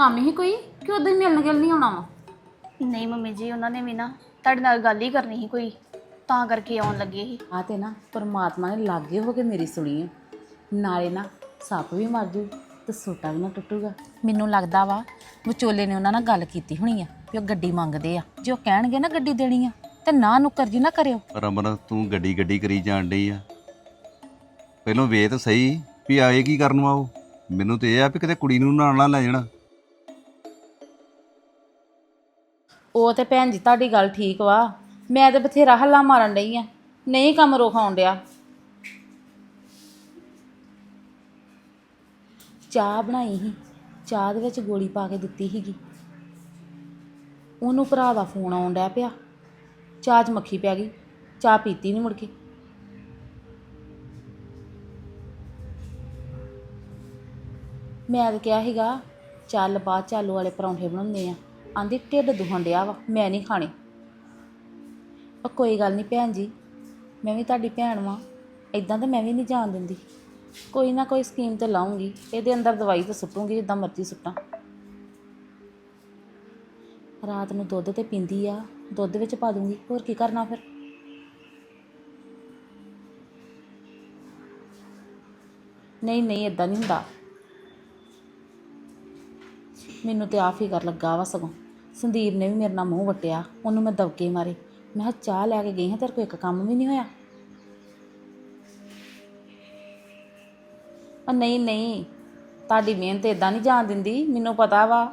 ਕੰਮ ਹੀ ਕੋਈ? ਕਿ ਉਦੋਂ ਹੀ ਮਿਲਣ ਗਿਲ ਨਹੀਂ ਆਉਣਾ ਵਾ? ਨਹੀਂ ਮੰਮੀ ਜੀ ਉਹਨਾਂ ਨੇ ਵੀ ਨਾ ਤੁਹਾਡੇ ਨਾਲ ਗੱਲ ਹੀ ਕਰਨੀ ਸੀ ਕੋਈ ਤਾਂ ਕਰਕੇ ਆਉਣ ਲੱਗੇ ਸੀ। ਆ ਤੇ ਨਾ ਪਰਮਾਤਮਾ ਨੇ ਲਾਗੇ ਹੋ ਕੇ ਮੇਰੀ ਸੁਣੀ ਹੈ ਨਾਲੇ ਨਾ ਸੱਪ ਵੀ ਮਰ ਜੂ ਤੇ ਸੋਟਾ ਵੀ ਨਾ ਟੁੱਟੂਗਾ। ਮੈਨੂੰ ਲੱਗਦਾ ਵਾ ਵਿਚੋਲੇ ਨੇ ਉਹਨਾਂ ਨਾਲ ਗੱਲ ਕੀਤੀ ਹੋਣੀ ਆ ਵੀ ਉਹ ਗੱਡੀ ਮੰਗਦੇ ਆ। ਜੇ ਉਹ ਕਹਿਣਗੇ ਨਾ ਗੱਡੀ ਦੇਣੀ ਆ ਤੇ ਨਾ ਨੁੱਕਰ ਜੀ ਨਾ ਕਰਿਓ। ਰਮਨ ਤੂੰ ਗੱਡੀ ਗੱਡੀ ਕਰੀ ਜਾਣ ਡਈ ਆ। ਪਹਿਲੋਂ ਵੇਖ ਤਾਂ ਸਹੀ ਵੀ ਆਏ ਕੀ ਕਰਨ ਵਾ ਉਹ। ਮੈਨੂੰ ਤੇ ਇਹ ਆ ਵੀ ਕਿਤੇ ਕੁੜੀ ਨੂੰ ਨਾਲ ਨਾ ਲੈ ਜਾਣਾ। ਉਹ ਤੇ ਭੈਣ ਜੀ, ਤੁਹਾਡੀ ਗੱਲ ਠੀਕ ਵਾ। ਮੈਂ ਤੇ ਬਥੇਰਾ ਹੱਲਾ ਮਾਰਨ ਡਈ ਆ। ਨਹੀਂ ਕੰਮ ਰੋਖਾਉਣ ਡਿਆ। ਚਾਹ ਬਣਾਈ ਸੀ। ਚਾਹ ਦੇ ਵਿੱਚ ਗੋਲੀ ਪਾ ਕੇ ਦਿੱਤੀ ਸੀਗੀ। ਉਹਨੂੰ ਭਰਾ ਦਾ ਫੋਨ ਆਉਣ ਡਿਆ ਪਿਆ। ਚਾਹ 'ਚ ਮੱਖੀ ਪੈ ਗਈ। ਚਾਹ ਪੀਤੀ ਨਹੀਂ ਮੁੜ ਕੇ। ਮੈਂ ਤਾਂ ਕਿਹਾ ਸੀਗਾ, ਚੱਲ ਬਾਅਦ ਚ ਆਲੂ ਵਾਲੇ ਪਰੌਂਠੇ ਬਣਾਉਂਦੇ ਆ। ਆਂਦੀ, ਢਿੱਡ ਦੁਖਣ ਡਿਆ ਵਾ, ਮੈਂ ਨਹੀਂ ਖਾਣੇ। ਉਹ ਕੋਈ ਗੱਲ ਨਹੀਂ ਭੈਣ ਜੀ, ਮੈਂ ਵੀ ਤੁਹਾਡੀ ਭੈਣ ਵਾਂ ਇਦਾਂ ਤਾਂ ਮੈਂ ਵੀ ਨਹੀਂ ਜਾਣ ਦਿੰਦੀ। ਕੋਈ ਨਾ ਕੋਈ ਸਕੀਮ ਤੇ ਲਾਉਂਗੀ, ਇਹਦੇ ਅੰਦਰ ਦਵਾਈ ਤਾਂ ਸੁੱਟੂਗੀ, ਜਿੱਦਾਂ ਮਰਜ਼ੀ ਸੁੱਟਾਂ। ਰਾਤ ਨੂੰ ਦੁੱਧ ਤੇ ਪੀਂਦੀ ਆ, ਦੁੱਧ ਵਿੱਚ ਪਾ ਦੂੰਗੀ, ਹੋਰ ਕੀ ਕਰਨਾ ਫਿਰ? ਨਹੀਂ ਨਹੀਂ ਇਦਾਂ ਨਹੀਂ ਹੁੰਦਾ। ਮੈਨੂੰ ਤੇ ਆ ਫਿਕਰ ਲੱਗਾ ਵਾ ਸਗੋਂ। ਸੰਦੀਪ ਨੇ ਵੀ ਮੇਰੇ ਨਾਲ ਮੂੰਹ ਵਟਿਆ, ਉਹਨੂੰ ਮੈਂ ਦਬਕੇ ਮਾਰੇ। ਮੈਂ ਕਿਹਾ, ਚਾਹ ਲੈ ਕੇ ਗਈ ਹਾਂ, ਤੇਰੇ ਕੋਲ ਇੱਕ ਕੰਮ ਵੀ ਨਹੀਂ ਹੋਇਆ? ਉਹ ਨਹੀਂ ਨਹੀਂ, ਤੁਹਾਡੀ ਮਿਹਨਤ ਇਦਾਂ ਨਹੀਂ ਜਾਣ ਦਿੰਦੀ, ਮੈਨੂੰ ਪਤਾ ਵਾ।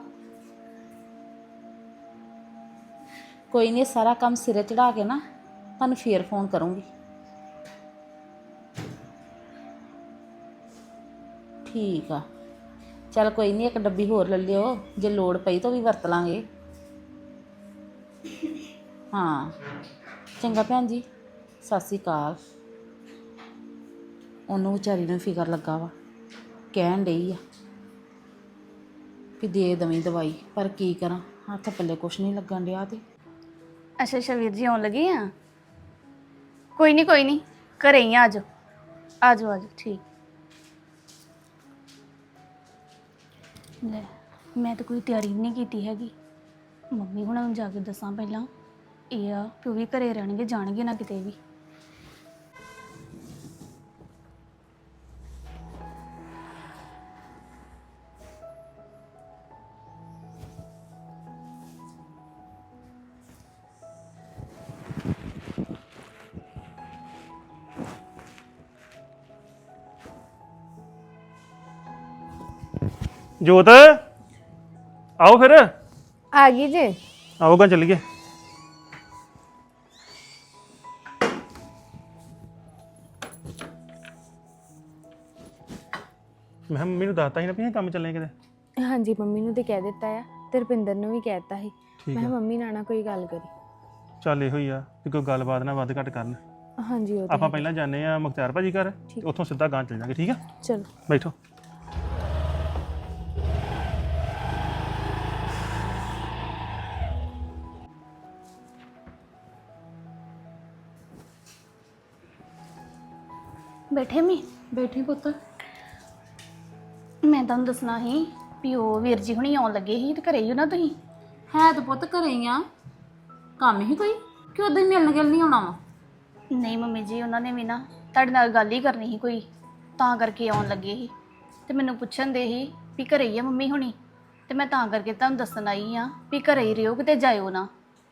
ਕੋਈ ਨਹੀਂ ਸਾਰਾ ਕੰਮ ਸਿਰੇ ਚੜਾ ਕੇ ਨਾ, ਤੁਹਾਨੂੰ ਫੇਰ ਫੋਨ ਕਰੂੰਗੀ। ਠੀਕ ਆ। ਚੱਲ ਕੋਈ ਨਹੀਂ, ਇੱਕ ਡੱਬੀ ਹੋਰ ਲੈ ਲਿਓ, ਜੇ ਲੋੜ ਪਈ ਤਾਂ ਉਹ ਵੀ ਵਰਤ ਲਾਂਗੇ। ਹਾਂ, ਚੰਗਾ ਭੈਣ ਜੀ, ਸਤਿ ਸ਼੍ਰੀ ਅਕਾਲ। ਉਹਨੂੰ ਵਿਚਾਰੀ ਨੂੰ ਫਿਕਰ ਲੱਗਾ ਵਾ, ਕਹਿਣ ਡਈ ਆ ਕਿ ਦੇ ਦਵੀਂ ਦਵਾਈ, ਪਰ ਕੀ ਕਰਾਂ, ਹੱਥ ਪੱਲੇ ਕੁਛ ਨਹੀਂ ਲੱਗਣ ਡਿਆ ਤੇ। ਅੱਛਾ ਅੱਛਾ ਵੀਰ ਜੀ, ਆਉਣ ਲੱਗੇ ਆ? ਕੋਈ ਨਹੀਂ ਕੋਈ ਨਹੀਂ, ਘਰੇ ਹੀ ਆ ਜਾਓ ਆ ਜਾਓ ਆ ਜਾਓ ਠੀਕ। ਲੈ, ਮੈਂ ਤਾਂ ਕੋਈ ਤਿਆਰੀ ਨਹੀਂ ਕੀਤੀ ਹੈਗੀ। ਮੰਮੀ ਹੁਣਾਂ ਨੂੰ ਜਾ ਕੇ ਦੱਸਾਂ ਪਹਿਲਾਂ। ਇਹ ਆ ਕਿ ਉਹ ਵੀ ਘਰੇ ਰਹਿਣਗੇ, ਜਾਣਗੇ ਨਾ ਕਿਤੇ ਵੀ। ਜੋਤ ਆਓ ਫਿਰ। ਆ ਗਈ ਜੇ। ਆਓਗਾ ਚੱਲੀਏ। ਮੈਂ ਕਿਹਾ ਮੰਮੀ ਨੂੰ ਦੱਸਤਾ ਸੀ ਨਾ ਵੀ ਅਸੀਂ ਕੰਮ ਚੱਲੇ ਕਿਤੇ। ਹਾਂਜੀ ਮੰਮੀ ਨੂੰ ਤੇ ਕਹਿ ਦਿੱਤਾ ਆ। ਤੇ ਰੁਪਿੰਦਰ ਨੂੰ ਵੀ ਕਹਿ ਦਿੱਤਾ ਸੀ। ਮੈਂ ਕਿਹਾ ਮੰਮੀ ਨਾਲ ਨਾ ਕੋਈ ਗੱਲ ਕਰੀ। ਚੱਲ ਇਹੋ ਹੀ ਆ ਕਿ ਕੋਈ ਗੱਲਬਾਤ ਨਾ ਵੱਧ ਘੱਟ ਕਰਨ। ਹਾਂਜੀ ਉਹ ਆਪਾਂ ਪਹਿਲਾਂ ਜਾਂਦੇ ਆ ਮੁਖਤਿਆਰ ਭਾਜੀ ਘਰ ਤੇ ਉੱਥੋਂ ਸਿੱਧਾ ਗਾਂ ਚੱਲ ਜਾਾਂਗੇ ਠੀਕ ਆ? ਚਲੋ। ਬੈਠੋ। ਬੈਠੇ ਮੀ? ਬੈਠੀ ਪੁੱਤ। ਮੈਂ ਤੁਹਾਨੂੰ ਦੱਸਣਾ ਸੀ ਵੀ ਉਹ ਵੀਰ ਜੀ ਹੁਣੀ ਆਉਣ ਲੱਗੇ ਸੀ ਤੇ ਘਰੇ ਹੀ ਹੋ ਨਾ ਤੁਸੀਂ? ਹੈ ਤਾਂ ਪੁੱਤ ਘਰੇ ਹੀ ਆ। ਕੰਮ ਹੀ ਕੋਈ? ਕਿ ਉਦੋਂ ਹੀ ਮਿਲਣ ਗਿਲ ਨਹੀਂ ਆਉਣਾ ਵਾ? ਨਹੀਂ ਮੰਮੀ ਜੀ ਉਹਨਾਂ ਨੇ ਵੀ ਨਾ ਤੁਹਾਡੇ ਨਾਲ ਗੱਲ ਹੀ ਕਰਨੀ ਸੀ ਕੋਈ ਤਾਂ ਕਰਕੇ ਆਉਣ ਲੱਗੇ ਸੀ। ਤੇ ਮੈਨੂੰ ਪੁੱਛਣ ਦੇ ਸੀ ਵੀ ਘਰੇ ਹੀ ਆ ਮੰਮੀ ਹੁਣੀ? ਤੇ ਮੈਂ ਤਾਂ ਕਰਕੇ ਤੁਹਾਨੂੰ ਦੱਸਣ ਆਈ ਆ ਵੀ ਘਰੇ ਹੀ ਰਿਓ ਕਿਤੇ ਜਾਇਓ ਨਾ।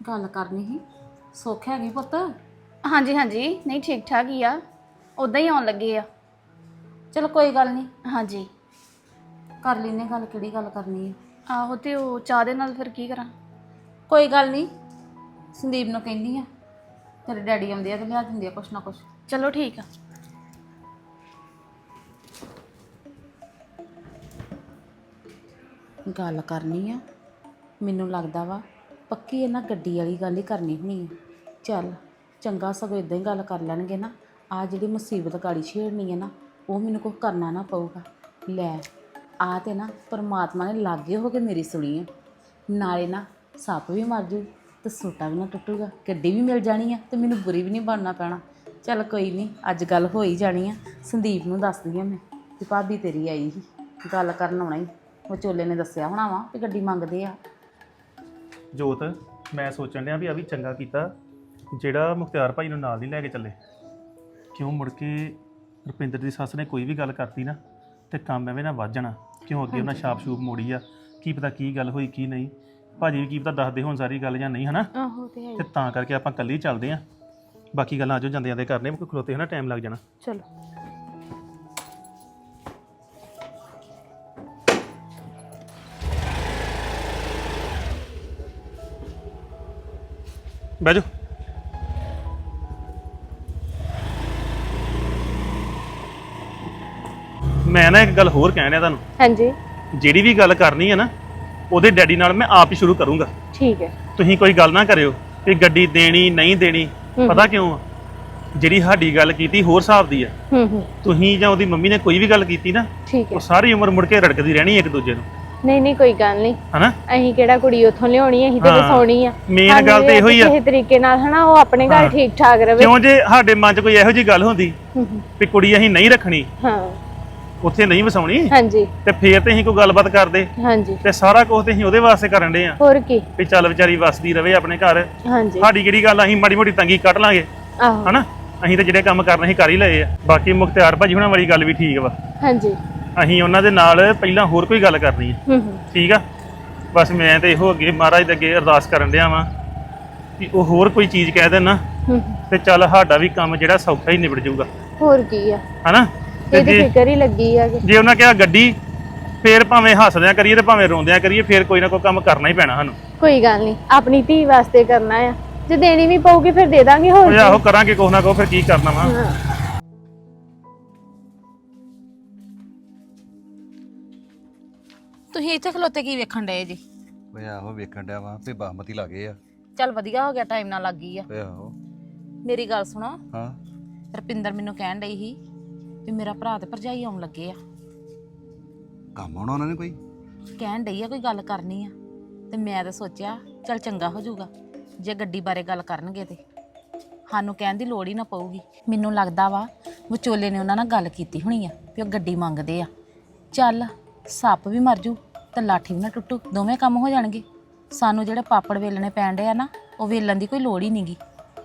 ਗੱਲ ਕਰਨੀ ਸੀ। ਸੁੱਖ ਹੈਗੀ ਪੁੱਤ? ਹਾਂਜੀ ਹਾਂਜੀ। ਨਹੀਂ ਠੀਕ ਠਾਕ ਹੀ ਆ। ਉਦਾਂ ਹੀ ਆਉਣ ਲੱਗੇ ਆ। ਚਲ ਕੋਈ ਗੱਲ ਨਹੀਂ ਹਾਂਜੀ। ਕਰ ਲੈਨੇ ਗੱਲ ਕਿਹੜੀ ਗੱਲ ਕਰਨੀ ਹੈ ਆਹੋ ਤੇ ਉਹ ਚਾਹ ਦੇ ਨਾਲ ਫਿਰ ਕੀ ਕਰਾਂ? ਕੋਈ ਗੱਲ ਨਹੀਂ ਸੰਦੀਪ ਨੂੰ ਕਹਿੰਦੀ ਆ। ਤੇਰੇ ਡੈਡੀ ਆਉਂਦੇ ਆ ਤੇ ਲਿਆ ਦਿੰਦੇ ਆ ਕੁਛ ਨਾ ਕੁਛ। ਚਲੋ ਠੀਕ ਆ। ਗੱਲ ਕਰਨੀ ਆ। ਮੈਨੂੰ ਲੱਗਦਾ ਵਾ ਪੱਕੀ ਇਹਨਾਂ ਗੱਡੀ ਵਾਲੀ ਗੱਲ ਹੀ ਕਰਨੀ ਹੋਣੀ ਆ। ਚੱਲ ਚੰਗਾ ਸਗੋਂ ਇਦਾਂ ਹੀ ਗੱਲ ਕਰ ਲੈਣਗੇ ਨਾ। ਆ ਜਿਹੜੀ ਮੁਸੀਬਤ ਕਾੜੀ ਛੇੜਨੀ ਹੈ ਨਾ, ਉਹ ਮੈਨੂੰ ਕੁਝ ਕਰਨਾ ਨਾ ਪਊਗਾ। ਲੈ, ਆ ਤੇ ਨਾ ਪਰਮਾਤਮਾ ਨੇ ਲਾਗੇ ਹੋ ਕੇ ਮੇਰੀ ਸੁਣੀ ਹੈ ਨਾਲੇ ਨਾ ਸੱਪ ਵੀ ਮਰ ਜੂ ਤੇ ਸੋਟਾ ਵੀ ਨਾ ਟੁੱਟੂਗਾ ਗੱਡੀ ਵੀ ਮਿਲ ਜਾਣੀ ਆ ਤੇ ਮੈਨੂੰ ਬੁਰੀ ਵੀ ਨਹੀਂ ਬਣਨਾ ਪੈਣਾ। ਚੱਲ ਕੋਈ ਨਹੀਂ, ਅੱਜ ਗੱਲ ਹੋ ਹੀ ਜਾਣੀ ਆ। ਸੰਦੀਪ ਨੂੰ ਦੱਸਦੀ ਆ ਮੈਂ ਕਿ ਭਾਬੀ ਤੇਰੀ ਆਈ ਸੀ, ਗੱਲ ਕਰਨ ਆਉਣਾ ਹੀ ਵਿਚੋਲੇ ਨੇ ਦੱਸਿਆ ਹੋਣਾ ਵਾ ਕਿ ਗੱਡੀ ਮੰਗਦੇ ਆ। ਜੋਤ, ਮੈਂ ਸੋਚਣ ਡਿਆ ਵੀ ਆ ਵੀ ਚੰਗਾ ਕੀਤਾ, ਜਿਹੜਾ ਮੁਖਤਿਆਰ ਭਾਈ ਨੂੰ ਨਾਲ ਨਹੀਂ ਲੈ ਕੇ ਚੱਲੇ। ਕਿਉਂ ਮੁੜ ਕੇ ਰੁਪਿੰਦਰ ਦੀ ਸੱਸ ਨੇ ਕੋਈ ਵੀ ਗੱਲ ਕਰਤੀ ਨਾ ਤੇ ਕੰਮ ਐਵੇਂ ਨਾ ਵੱਧ ਜਾਣਾ? ਕਿਉਂ ਅੱਗੇ ਉਹਨਾਂ ਛਾਪ ਛੂਪ ਮੋੜੀ ਆ? ਕੀ ਪਤਾ ਕੀ ਗੱਲ ਹੋਈ ਕੀ ਨਹੀਂ? ਭਾਜੀ ਵੀ ਕੀ ਪਤਾ ਦੱਸਦੇ ਹੋਣ ਸਾਰੀ ਗੱਲ ਜਾਂ ਨਹੀਂ ਹਨਾ? ਆਹੋ ਤੇ ਹੈ ਤੇ ਤਾਂ ਕਰਕੇ ਆਪਾਂ ਕੱਲੀ ਹੀ ਚੱਲਦੇ ਆਂ। ਬਾਕੀ ਗੱਲਾਂ ਆਜੋ ਜਾਂਦੇ ਜਾਂਦੇ ਕਰਨੇ ਕੋਈ ਖਲੋਤੇ ਹਨਾ ਟਾਈਮ ਲੱਗ ਜਾਣਾ। ਚਲੋ। ਬਹਿ ਜਾਓ। ਮੈਂ ਨਾ ਇੱਕ ਗੱਲ ਹੋਰ ਕਹਿਣ ਡਿਆ ਤੁਹਾਨੂੰ। ਹਾਂਜੀ। ਜਿਹੜੀ ਵੀ ਗੱਲ ਕਰਨੀ ਹੈ ਨਾ ਉਹਦੇ ਡੈਡੀ ਨਾਲ ਮੈਂ ਆਪ ਹੀ ਸ਼ੁਰੂ ਕਰੂੰਗਾ। ਠੀਕ ਹੈ। ਤੁਸੀਂ ਕੋਈ ਗੱਲ ਨਾ ਕਰਿਓ ਕਿ ਗੱਡੀ ਦੇਣੀ ਨਹੀਂ ਦੇਣੀ ਪਤਾ ਕਿਉਂ ਆ? ਜਿਹੜੀ ਸਾਡੀ ਗੱਲ ਕੀਤੀ ਹੋਰ ਹਿਸਾਬ ਦੀ ਆ। ਹੂੰ ਹੂੰ। ਤੁਸੀਂ ਜਾਂ ਉਹਦੀ ਮੰਮੀ ਨੇ ਕੋਈ ਵੀ ਗੱਲ ਕੀਤੀ ਨਾ ਠੀਕ ਹੈ। ਉਹ ਸਾਰੀ ਉਮਰ ਮੁੜ ਕੇ ਰੜਕਦੀ ਰਹਿਣੀ ਇੱਕ ਦੂਜੇ ਨੂੰ। ਨਹੀਂ ਨਹੀਂ ਕੋਈ ਗੱਲ ਨਹੀਂ। ਹਨਾ? ਅਸੀਂ ਕਿਹੜਾ ਕੁੜੀ ਉੱਥੋਂ ਲਿਆਉਣੀ ਅਸੀਂ ਤੇ ਹਾਂ। ਵਸਾਉਣੀ ਆ। ਸਾਨੂੰ ਗੱਲ ਤੇ ਇਹ ਹੀ ਆ। ਕਿਸੇ ਤਰੀਕੇ ਨਾਲ ਹਨਾ ਉਹ ਆਪਣੇ ਘਰ। ਠੀਕ ਠਾਕ ਰਵੇ। ਕਿਉਂ ਜੇ ਸਾਡੇ ਮਨ 'ਚ ਕੋਈ ਇਹੋ ਜੀ ਗੱਲ ਹੁੰਦੀ ਹੂੰ, ਹੂੰ। ਵੀ ਕੁੜੀ ਅਸੀਂ ਨਹੀਂ ਰੱਖਣੀ ਹਾਂ। ਉੱਥੇ ਨਹੀਂ ਵਸਾਉਣੀ? ਹਾਂਜੀ। ਤੇ ਫੇਰ ਤੇ ਅਸੀਂ ਕੋਈ ਗੱਲਬਾਤ ਕਰਦੇ? ਹਾਂਜੀ। ਤੇ ਸਾਰਾ ਕੁਝ ਤੇ ਅਸੀਂ ਉਹਦੇ ਵਾਸਤੇ ਕਰਨ ਦੇ ਆ। ਹੋਰ ਕੀ? ਵੀ ਚੱਲ ਵਿਚਾਰੀ ਵਸਦੀ ਰਵੇ ਆਪਣੇ ਘਰ। ਹਾਂਜੀ। ਸਾਡੀ ਕਿਹੜੀ ਗੱਲ ਆ, ਅਸੀਂ ਮਾੜੀ ਮੋਟੀ ਤੰਗੀ ਕੱਢ ਲਾਂਗੇ। ਆਹੋ। ਹਨਾ? ਅਸੀਂ ਤਾਂ ਜਿਹੜੇ ਕੰਮ ਕਰਨੇ ਸੀ ਕਰ ਹੀ ਲਏ ਆ। ਬਾਕੀ ਮੁਖਤਿਆਰ ਭਾਜੀ ਹੁਣਾਂ ਵਾਲੀ ਗੱਲ ਵੀ ਠੀਕ ਵਾ। ਹਾਂਜੀ। ਅਸੀਂ ਉਹਨਾਂ ਦੇ ਨਾਲ ਪਹਿਲਾਂ ਹੋਰ ਕੋਈ ਗੱਲ ਕਰਨੀ ਹੈ ਹੂੰ ਹੂੰ। ਠੀਕ ਆ? ਬਸ ਮੈਂ ਤੇ ਇਹੋ ਅੱਗੇ ਮਹਾਰਾਜ ਦੇ ਅੱਗੇ ਅਰਦਾਸ ਕਰਨ ਡਿਆ ਵਾਂ ਕਿ ਉਹ ਹੋਰ ਕੋਈ ਚੀਜ਼ ਕਹਿ ਦੇਣ ਨਾ। ਹੂੰ, ਹੂੰ। ਤੇ ਚੱਲ ਸਾਡਾ ਵੀ ਕੰਮ ਜਿਹੜਾ ਸੌਖਾ ਹੀ ਨਿਬੜ ਜਾਊਗਾ। ਹੋਰ ਕੀ ਆ? ਹਨਾ? ਤੇ ਇਹਦੀ ਜੇ ਫਿਕਰ ਹੀ ਲੱਗੀ ਆ ਕਿ ਜੇ ਉਹਨਾਂ ਕਿਹਾ ਗੱਡੀ ਫੇਰ ਭਾਵੇਂ ਹੱਸਦਿਆਂ ਕਰੀਏ ਤੇ ਭਾਵੇਂ ਰੋਂਦਿਆਂ ਕਰੀਏ ਫੇਰ ਕੋਈ ਨਾ ਕੋਈ ਕੰਮ ਕਰਨਾ ਹੀ ਪੈਣਾ ਸਾਨੂੰ। ਕੋਈ ਗੱਲ ਨਹੀਂ ਆਪਣੀ ਧੀ ਵਾਸਤੇ ਕਰਨਾ ਆ। ਜੇ ਦੇਣੀ ਵੀ ਪਊਗੀ ਫਿਰ ਦੇ ਦਾਂਗੇ ਹੋਰ ਉਹ ਆਹੋ ਕਰਾਂਗੇ ਕੁਛ ਨਾ ਕੁਛ ਫਿਰ ਕੀ ਕਰਨਾ ਵਾ? ਹਾਂ। ਤੁਸੀਂ ਇੱਥੇ ਖਲੋਤੇ ਕੀ ਵੇਖਣ ਡਏ ਜੀ? ਓਏ ਆਹੋ ਵੇਖਣ ਡਿਆ ਵਾਂ ਵੀ ਬਾਸਮਤੀ ਲੱਗੇ ਆ। ਚੱਲ ਵਧੀਆ ਹੋ ਗਿਆ ਟਾਈਮ ਨਾਲ ਲੱਗ ਗਈ ਆ। ਓਏ ਆਹੋ। ਮੇਰੀ ਗੱਲ ਸੁਣੋ। ਹਾਂ। ਰਪਿੰਦਰ ਮੈਨੂੰ ਕਹਿਣ ਡਈ ਸੀ ਵੀ ਮੇਰਾ ਭਰਾ ਤੇ ਭਰਜਾਈ ਆਉਣ ਲੱਗੇ ਆ। ਕੰਮ ਆਉਣਾ ਉਹਨਾਂ ਨੇ ਕੋਈ? ਕਹਿਣ ਡਈ ਆ ਕੋਈ ਗੱਲ ਕਰਨੀ ਆ। ਤੇ ਮੈਂ ਤਾਂ ਸੋਚਿਆ ਚੱਲ ਚੰਗਾ ਹੋ ਜਾਊਗਾ ਜੇ ਗੱਡੀ ਬਾਰੇ ਗੱਲ ਕਰਨਗੇ ਤੇ। ਸਾਨੂੰ ਕਹਿਣ ਦੀ ਲੋੜ ਹੀ ਨਾ ਪਊਗੀ। ਮੈਨੂੰ ਲੱਗਦਾ ਵਾ ਵਿਚੋਲੇ ਨੇ ਉਹਨਾਂ ਨਾਲ ਗੱਲ ਕੀਤੀ ਹੋਣੀ ਆ ਵੀ ਉਹ ਗੱਡੀ ਮੰਗਦੇ ਆ। ਚੱਲ ਸੱਪ ਵੀ ਮਰ ਜੂ ਤੇ ਲਾਠੀ ਵੀ ਨਾ ਟੁੱਟੂ ਦੋਵੇਂ ਕੰਮ ਹੋ ਜਾਣਗੇ। ਸਾਨੂੰ ਜਿਹੜੇ ਪਾਪੜ ਵੇਲਣੇ ਪੈਣ ਆ ਨਾ ਉਹ ਵੇਲਣ ਦੀ ਕੋਈ ਲੋੜ ਹੀ ਨਹੀਂਗੀ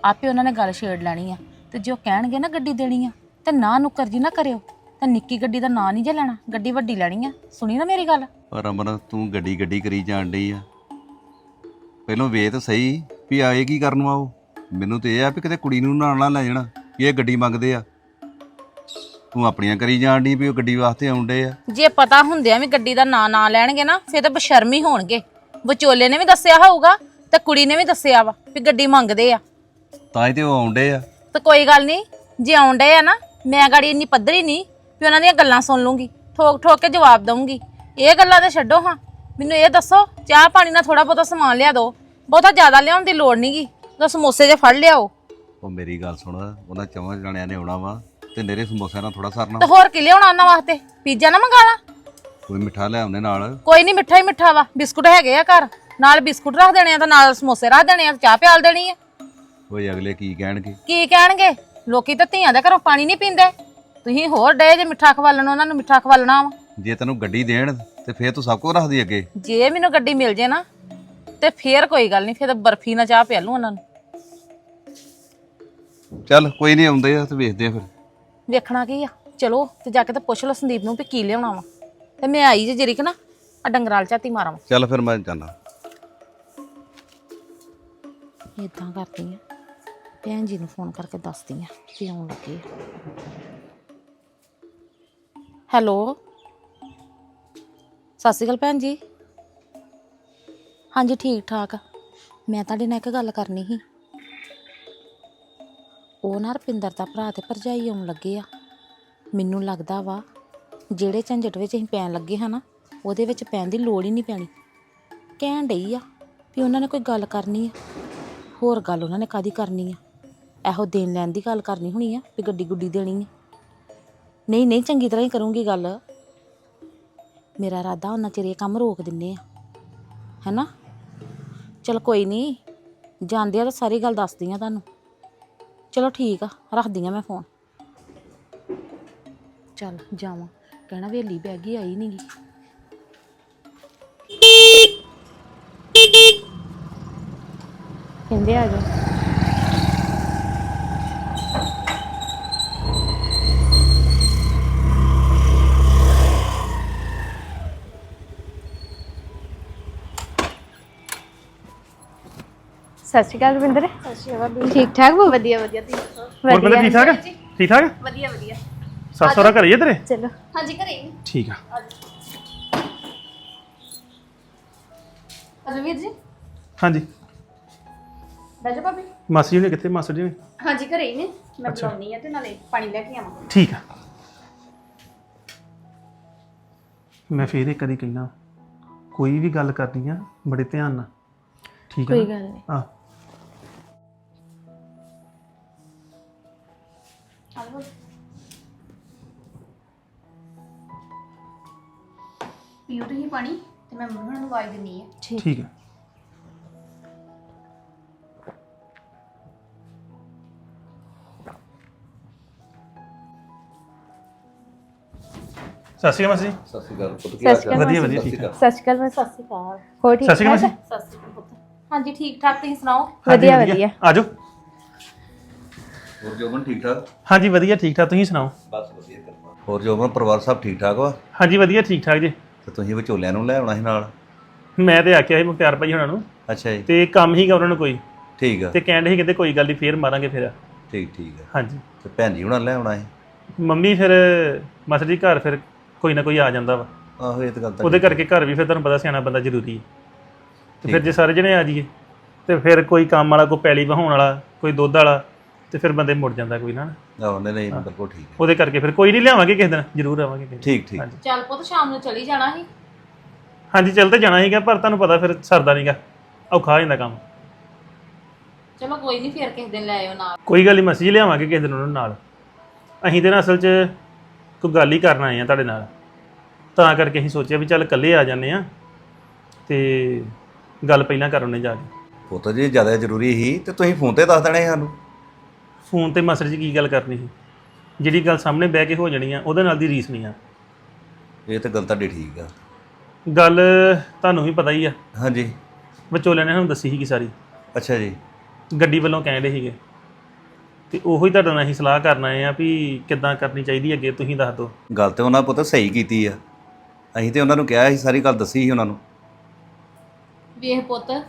ਆਪੇ ਉਹਨਾਂ ਨੇ ਗੱਲ ਛੇੜ ਲੈਣੀ ਆ। ਤੇ ਜੋ ਕਹਿਣਗੇ ਨਾ ਗੱਡੀ ਦੇਣੀ ਆ ਤੇ ਨਾ ਨੁੱਕਰ ਜੀ ਨਾ ਕਰਿਓ। ਤੇ ਨਿੱਕੀ ਗੱਡੀ ਦਾ ਨਾਂ ਨਹੀਂ ਜੇ ਲੈਣਾ ਗੱਡੀ ਵੱਡੀ ਲੈਣੀ ਆ। ਸੁਣੀ ਨਾ ਮੇਰੀ ਗੱਲ? ਪਰ ਅਮਨ ਤੂੰ ਗੱਡੀ ਗੱਡੀ ਕਰੀ ਜਾਣ ਡਈ ਆ। ਪਹਿਲਾਂ ਵੇਖ ਤਾਂ ਸਹੀ ਵੀ ਆਏ ਕੀ ਕਰਨ ਵਾ ਉਹ। ਮੈਨੂੰ ਤੇ ਇਹ ਆ ਵੀ ਕਿਤੇ ਕੁੜੀ ਨੂੰ ਨਾਲ ਨਾ ਲੈ ਜਾਣਾ ਵੀ ਇਹ ਗੱਡੀ ਮੰਗਦੇ ਆ। ਤੂੰ ਆਪਣੀਆਂ ਕਰੀ ਜਾਣ ਡਈ ਵੀ ਉਹ ਗੱਡੀ ਵਾਸਤੇ ਆਉਂਦੇ ਆ। ਜੇ ਪਤਾ ਹੁੰਦਿਆਂ ਵੀ ਗੱਡੀ ਦਾ ਨਾਂ ਨਾ ਲੈਣਗੇ ਨਾ ਫਿਰ ਤਾਂ ਬਸ਼ਰਮੀ ਹੋਣਗੇ। ਵਿਚੋਲੇ ਨੇ ਵੀ ਦੱਸਿਆ ਹੋਊਗਾ ਤੇ ਕੁੜੀ ਨੇ ਵੀ ਦੱਸਿਆ ਵਾ ਵੀ ਗੱਡੀ ਮੰਗਦੇ ਆ। ਤਾਂ ਹੀ ਤੇ ਉਹ ਆਉਂਦੇ ਆ। ਤੇ ਕੋਈ ਗੱਲ ਨਹੀਂ ਜੇ ਆਉਂਦੇ ਆ ਨਾ ਮੈਂ ਗਾੜੀ ਇੰਨੀ ਪੱਧਰੀ ਨਹੀਂ ਵੀ ਉਹਨਾਂ ਦੀਆਂ ਗੱਲਾਂ ਸੁਣ ਲੂੰਗੀ ਠੋਕ ਠੋਕ ਕੇ ਜਵਾਬ ਦਊਂਗੀ। ਇਹ ਗੱਲਾਂ ਤੇ ਛੱਡੋ ਹਾਂ। ਮੈਨੂੰ ਇਹ ਦੱਸੋ ਚਾਹ ਪਾਣੀ ਨਾਲ ਥੋੜਾ ਬਹੁਤਾ ਸਮਾਨ ਲਿਆ ਦਿਓ। ਬਹੁਤਾ ਜ਼ਿਆਦਾ ਲਿਆਉਣ ਦੀ ਲੋੜ ਨਹੀਂਗੀ ਤਾਂ ਸਮੋਸੇ ਜੇ ਫੜ ਲਿਆਓ। ਉਹ ਮੇਰੀ ਗੱਲ ਸੁਣ ਉਹਨਾਂ ਚੌਵਾਂ ਜਣਿਆਂ ਨੇ ਆਉਣਾ ਵਾ ਤੇ ਨੇਰੇ ਸਮੋਸਿਆਂ ਨਾਲ ਥੋੜਾ ਸਰਨਾ। ਤੇ ਹੋਰ ਕੀ ਲਿਆਉਣਾ ਉਹਨਾਂ ਵਾਸਤੇ? ਪੀਜ਼ਾ ਨਾ ਮੰਗਾ ਲਾ। ਕੋਈ ਮਿੱਠਾ ਲੈ ਆਉਂਦੇ ਨਾਲ? ਕੋਈ ਨਹੀਂ ਮਿੱਠਾ ਹੀ ਮਿੱਠਾ ਵਾ। ਬਿਸਕੁਟ ਹੈਗੇ ਆ ਘਰ। ਨਾਲ ਬਿਸਕੁਟ ਰੱਖ ਦੇਣੇ ਆ ਤੇ ਨਾਲ ਸਮੋਸੇ ਰੱਖ ਦੇਣੇ ਆ ਚਾਹ ਪਿਆਲ ਦੇਣੀ ਆ। ਓਏ ਅਗਲੇ ਕੀ ਕਹਿਣਗੇ? ਕੀ ਕਹਿਣਗੇ? ਲੋਕੀ ਤਾਂ ਧੀਆਂ ਦੇ ਘਰੋਂ ਪਾਣੀ ਨਹੀਂ ਪੀਂਦੇ। ਤੁਸੀਂ ਹੋਰ ਡੇ ਜੇ ਮਿੱਠਾ ਖਵਾਲਣ ਉਹਨਾਂ ਨੂੰ ਮਿੱਠਾ ਖਵਾਲਣਾ ਵਾ। ਜੇ ਤੈਨੂੰ ਗੱਡੀ ਦੇਣ ਤੇ ਫੇਰ ਤੂੰ ਸਭ ਕੁਝ ਰੱਖਦੀ ਅੱਗੇ। ਜੇ ਮੈਨੂੰ ਗੱਡੀ ਮਿਲ ਜੇ ਨਾ ਤੇ ਫੇਰ ਕੋਈ ਗੱਲ ਨਹੀਂ ਫੇਰ ਤਾਂ ਬਰਫੀ ਨਾਲ ਚਾਹ ਪਿਆਲੂ ਉਹਨਾਂ ਨੂੰ। ਚੱਲ ਕੋਈ ਨਹੀਂ ਆਉਂਦੇ ਆ ਤੇ ਵੇਖਦੇ ਆ ਫਿਰ। ਵੇਖਣਾ ਕੀ ਆ? ਚਲੋ ਤੇ ਜਾ ਕੇ ਤੇ ਪੁੱਛ ਲਓ ਸੰਦੀਪ ਨੂੰ ਵੀ ਕੀ ਲਿਆਉਣਾ ਵਾ। ਤੇ ਮੈਂ ਆਈ ਜੇ ਜਰੀਕ ਨਾ ਆ ਡੰਗਰਾਲ ਝਾਤੀ ਮਾਰਾਂ ਚੱਲ ਫਿਰ ਮੈਂ ਜਾਣਾ ਇਦਾਂ ਕਰਦੀ ਆ। ਭੈਣ ਜੀ ਨੂੰ ਫੋਨ ਕਰਕੇ ਦੱਸਦੀ ਆ ਕਿ ਆਉਣ ਲੱਗੇ ਹੈਲੋ? ਸਤਿ ਸ਼੍ਰੀ ਅਕਾਲ ਭੈਣ ਜੀ। ਹਾਂਜੀ, ਠੀਕ ਠਾਕ ਮੈਂ ਤੁਹਾਡੇ ਨਾਲ ਇੱਕ ਗੱਲ ਕਰਨੀ ਸੀ। ਉਹ ਨਾ ਰਪਿੰਦਰ ਦਾ ਭਰਾ ਤੇ ਭਰਜਾਈ ਆਉਣ ਲੱਗੇ ਆ। ਮੈਨੂੰ ਲੱਗਦਾ ਵਾ, ਜਿਹੜੇ ਝੰਜਟ ਵਿੱਚ ਅਸੀਂ ਪੈਣ ਲੱਗੇ ਹਾਂ ਨਾ, ਉਹਦੇ ਵਿੱਚ ਪੈਣ ਦੀ ਲੋੜ ਹੀ ਨਹੀਂ ਪੈਣੀ। ਕਹਿਣ ਡਈ ਆ ਵੀ ਉਹਨਾਂ ਨੇ ਕੋਈ ਗੱਲ ਕਰਨੀ ਆ। ਹੋਰ ਗੱਲ ਉਹਨਾਂ ਨੇ ਕਾਦੀ ਕਰਨੀ ਆ? ਇਹੋ ਦੇਣ ਲੈਣ ਦੀ ਗੱਲ ਕਰਨੀ ਹੋਣੀ ਆ ਵੀ ਗੱਡੀ ਗੁੱਡੀ ਦੇਣੀ ਆ। ਨਹੀਂ ਨਹੀਂ, ਚੰਗੀ ਤਰ੍ਹਾਂ ਹੀ ਕਰੂੰਗੀ ਗੱਲ। ਮੇਰਾ ਇਰਾਦਾ ਉਹਨਾਂ ਚਿਰ ਕੰਮ ਰੋਕ ਦਿੰਨੇ ਆ। ਹੈਨਾ? ਚਲ ਕੋਈ ਨਹੀਂ, ਜਾਂਦੇ ਆ ਤਾਂ ਸਾਰੀ ਗੱਲ ਦੱਸਦੀ ਆ ਤੁਹਾਨੂੰ। ਚਲੋ ਠੀਕ ਆ, ਰੱਖਦੀ ਆ ਮੈਂ ਫੋਨ। ਚੱਲ ਜਾਵਾਂ, ਕਹਿਣਾ ਵੇਲੀ ਬਹਿ ਗਈ, ਆਈ ਨਹੀਂਗੀ ਕਹਿੰਦੇ ਆ ਜਾਓ। ਸਤਿ ਸ਼੍ਰੀ ਅਕਾਲ ਰਵਿੰਦਰ। ਸਤਿ ਸ਼੍ਰੀ ਅਕਾਲ ਠੀਕ ਠਾਕ ਹੋ? ਵਧੀਆ ਵਧੀਆ ਤੁਸੀਂ ਦੱਸੋ? ਹੋਰ ਬੰਦੇ ਠੀਕ ਠਾਕ? ਠੀਕ ਠਾਕ? ਵਧੀਆ ਵਧੀਆ। ਸੱਸ ਸਹੁਰਾ ਘਰੇ ਹੀ ਆ ਤੇਰੇ? ਚਲੋ। ਹਾਂਜੀ ਘਰੇ ਹੀ ਠੀਕ ਆ। ਰਵੀਰ ਜੀ? ਹਾਂਜੀ। ਬੈਜੋ ਭਾਬੀ। ਮਾਸੀ ਜੀ ਨੇ ਕਿੱਥੇ? ਮਾਸੜ ਜੀ ਨੇ ਹਾਂਜੀ ਘਰੇ ਹੀ ਨੇ। ਮੈਂ ਬੁਲਾਉਣੀ ਆ ਤੇ ਨਾਲੇ ਪਾਣੀ ਲੈ ਕੇ ਆਵਾਂ। ਠੀਕ ਆ। ਮੈਂ ਫੇਰ ਇੱਕ ਕਦੀ ਕਹਿਣਾ ਕੋਈ ਵੀ ਗੱਲ ਕਰਨੀ ਆ ਬੜੇ ਧਿਆਨ ਨਾਲ। ਠੀਕ ਆ ਕੋਈ? ਗੱਲ ਨਹੀਂ ਆ ਪੀਓ ਤੁਸੀਂ ਪਾਣੀ ਤੇ ਮੈਂ ਮੰਮੀ ਨੂੰ ਆਵਾਜ਼ ਦਿੰਨੀ ਆ। ਠੀਕ। ਆ ਸਤਿ ਸ਼੍ਰੀ ਅਕਾਲ ਮਾਸੀ ਜੀ। ਸਤਿ ਸ਼੍ਰੀ ਅਕਾਲ ਪੁੱਤ ਸਤਿ ਸ਼੍ਰੀ ਅਕਾਲ ਵਧੀਆ ਵਧੀਆ ਠੀਕ ਸਤਿ ਸ਼੍ਰੀ ਅਕਾਲ ਮੈਂ ਸਤਿ ਸ਼੍ਰੀ ਅਕਾਲ। ਹੋਰ ਠੀਕ ਸਤਿ ਸ਼੍ਰੀ ਅਕਾਲ ਠਾਕ ਮਾਸੀ। ਸਤਿ ਸ਼੍ਰੀ ਅਕਾਲ ਪੁੱਤ। ਹਾਂਜੀ ਠੀਕ ਠਾਕ ਤੁਸੀਂ ਸੁਣਾਓ? ਹਾਂਜੀ, ਵਧੀਆ, ਵਧੀਆ। ਆ ਜਾਓ ਹੋਰ ਜੋਬਨ ਠੀਕ ਠਾਕ? ਹਾਂਜੀ ਵਧੀਆ ਠੀਕ ਠਾਕ। ਤੁਸੀਂ ਸੁਣਾਓ? ਬਸ ਵਧੀਆ ਕਿਰਪਾ ਹੋਰ ਜੋਬਨ ਪਰਿਵਾਰ ਸਭ ਠੀਕ ਠਾਕ ਵਾ? ਹਾਂਜੀ ਵਧੀਆ ਠੀਕ ਠਾਕ ਜੀ। ਤੇ ਤੁਸੀਂ ਵਿਚੋਲਿਆਂ ਨੂੰ ਲੈ ਆਉਣਾ ਸੀ ਨਾਲ? ਮੈਂ ਤੇ ਆਖਿਆ ਸੀ ਮੁਖਤਿਆਰ ਭਾਈ ਉਹਨਾਂ ਨੂੰ। ਅੱਛਾ ਜੀ। ਤੇ ਕੰਮ ਹੀਗਾ ਉਹਨਾਂ ਨੂੰ ਕੋਈ। ਠੀਕ ਆ। ਤੇ ਕਹਿੰਦੇ ਸੀ ਕਹਿੰਦੇ ਕੋਈ ਗੱਲ ਨਹੀਂ ਫੇਰ ਮਾਰਾਂਗੇ ਫਿਰ। ਠੀਕ ਠੀਕ ਆ। ਹਾਂਜੀ। ਤੇ ਭੈਣ ਜੀ ਹੁਣਾਂ ਲੈ ਆਉਣਾ ਸੀ? ਮੰਮੀ ਫਿਰ ਮਾਸਟਰ ਜੀ ਘਰ ਫਿਰ ਕੋਈ ਨਾ ਕੋਈ ਆ ਜਾਂਦਾ ਵਾ। ਆਹੋ ਇਹ ਤਾਂ ਗੱਲ ਤਾਂ ਉਹਦੇ ਕਰਕੇ ਘਰ ਵੀ ਫਿਰ ਤੁਹਾਨੂੰ ਪਤਾ ਸਿਆਣਾ ਬੰਦਾ ਜ਼ਰੂਰੀ ਹੈ ਤੇ ਫਿਰ ਜੇ ਸਾਰੇ ਜਣੇ ਆ ਜਾਈਏ ਤੇ ਫਿਰ ਕੋਈ ਕੰਮ ਵਾਲਾ ਕੋਈ ਪੈਲੀ ਵਹਾਉਣ ਵਾਲਾ ਕੋਈ ਦੁੱਧ ਵਾਲਾ ਤੇ ਫਿਰ ਬੰਦੇ ਮੁੜ ਜਾਂਦਾ ਕੋਈ ਨਾ। ਆਹੋ ਨਹੀਂ ਨਹੀਂ ਬਿਲਕੁਲ ਠੀਕ ਹੈ। ਉਹਦੇ ਕਰਕੇ ਫਿਰ ਕੋਈ ਨਹੀਂ ਲਿਆਵਾਂਗੇ ਕਿਸੇ ਦਿਨ ਜ਼ਰੂਰ ਆਵਾਂਗੇ ਕਿਸੇ ਦਿਨ। ਠੀਕ ਠੀਕ। ਹਾਂਜੀ। ਚੱਲ ਪੁੱਤ ਸ਼ਾਮ ਨੂੰ ਚਲੀ ਜਾਣਾ ਸੀ। ਹਾਂਜੀ ਚੱਲ ਤੇ ਜਾਣਾ ਸੀਗਾ ਪਰ ਤੁਹਾਨੂੰ ਪਤਾ ਫਿਰ ਸਰਦਾ ਨਹੀਂਗਾ ਔਖਾ ਹੋ ਜਾਂਦਾ ਕੰਮ। ਚਲੋ ਕੋਈ ਨਹੀਂ ਫੇਰ ਕਿਸੇ ਦਿਨ ਲੈ ਆਇਓ ਨਾਲ। ਕੋਈ ਗੱਲ ਨਹੀਂ ਮਸੀ ਜੀ ਲਿਆਵਾਂਗੇ ਕਿਸੇ ਦਿਨ ਉਹਨਾਂ ਨੂੰ ਨਾਲ। ਅਸੀਂ ਤੇ ਨਾ ਅਸਲ 'ਚ ਕੋਈ ਗੱਲ ਹੀ ਕਰਨ ਆਏ ਆ ਤੁਹਾਡੇ ਨਾਲ। ਤਾਂ ਕਰਕੇ ਅਸੀਂ ਸੋਚਿਆ ਵੀ ਚੱਲ ਇਕੱਲੇ ਆ ਜਾਂਦੇ ਆ ਤੇ ਗੱਲ ਪਹਿਲਾਂ ਕਰ ਉਹਨੇ ਜਾ ਕੇ। ਪੁੱਤ ਜੀ ਜ਼ਿਆਦਾ ਜ਼ਰੂਰੀ ਸੀ ਤੇ ਤੁਸੀਂ ਫੋਨ ਤੇ ਦੱਸ ਦੇਣਾ ਸੀ ਸਾਨੂੰ। ਫੋਨ ਤੇ ਮਾਸਟਰ ਜੀ ਕੀ ਗੱਲ ਕਰਨੀ ਸੀ? ਜਿਹੜੀ ਗੱਲ ਸਾਹਮਣੇ ਬਹਿ ਕੇ ਹੋ ਜਾਣੀ ਆ ਉਹਦੇ ਨਾਲ ਦੀ ਰੀਸ ਨਹੀਂ ਆ। ਇਹ ਤਾਂ ਗੱਲ ਤੁਹਾਡੀ ਠੀਕ ਆ। ਗੱਲ ਤੁਹਾਨੂੰ ਵੀ ਪਤਾ ਹੀ ਆ। ਹਾਂਜੀ। ਵਿਚੋਲਿਆਂ ਨੇ ਸਾਨੂੰ ਦੱਸੀ ਸੀਗੀ ਸਾਰੀ। ਅੱਛਾ ਜੀ। ਗੱਡੀ ਵੱਲੋਂ ਕਹਿੰਦੇ ਸੀਗੇ। ਤੇ ਉਹੋ ਹੀ ਤੁਹਾਡੇ ਨਾਲ ਸਲਾਹ ਕਰਨ ਆਏ ਆ ਵੀ ਕਿੱਦਾਂ ਕਰਨੀ ਚਾਹੀਦੀ ਅੱਗੇ ਤੁਸੀਂ ਦੱਸ ਦਿਓ। ਗੱਲ ਤੇ ਉਹਨਾਂ ਪੁੱਤ ਸਹੀ ਕੀਤੀ ਆ। ਅਸੀਂ ਤੇ ਉਹਨਾਂ ਨੂੰ ਕਿਹਾ ਸੀ ਸਾਰੀ ਗੱਲ ਦੱਸੀ ਸੀ ਉਹਨਾਂ ਨੂੰ। ਵੇਖ ਪੁੱਤ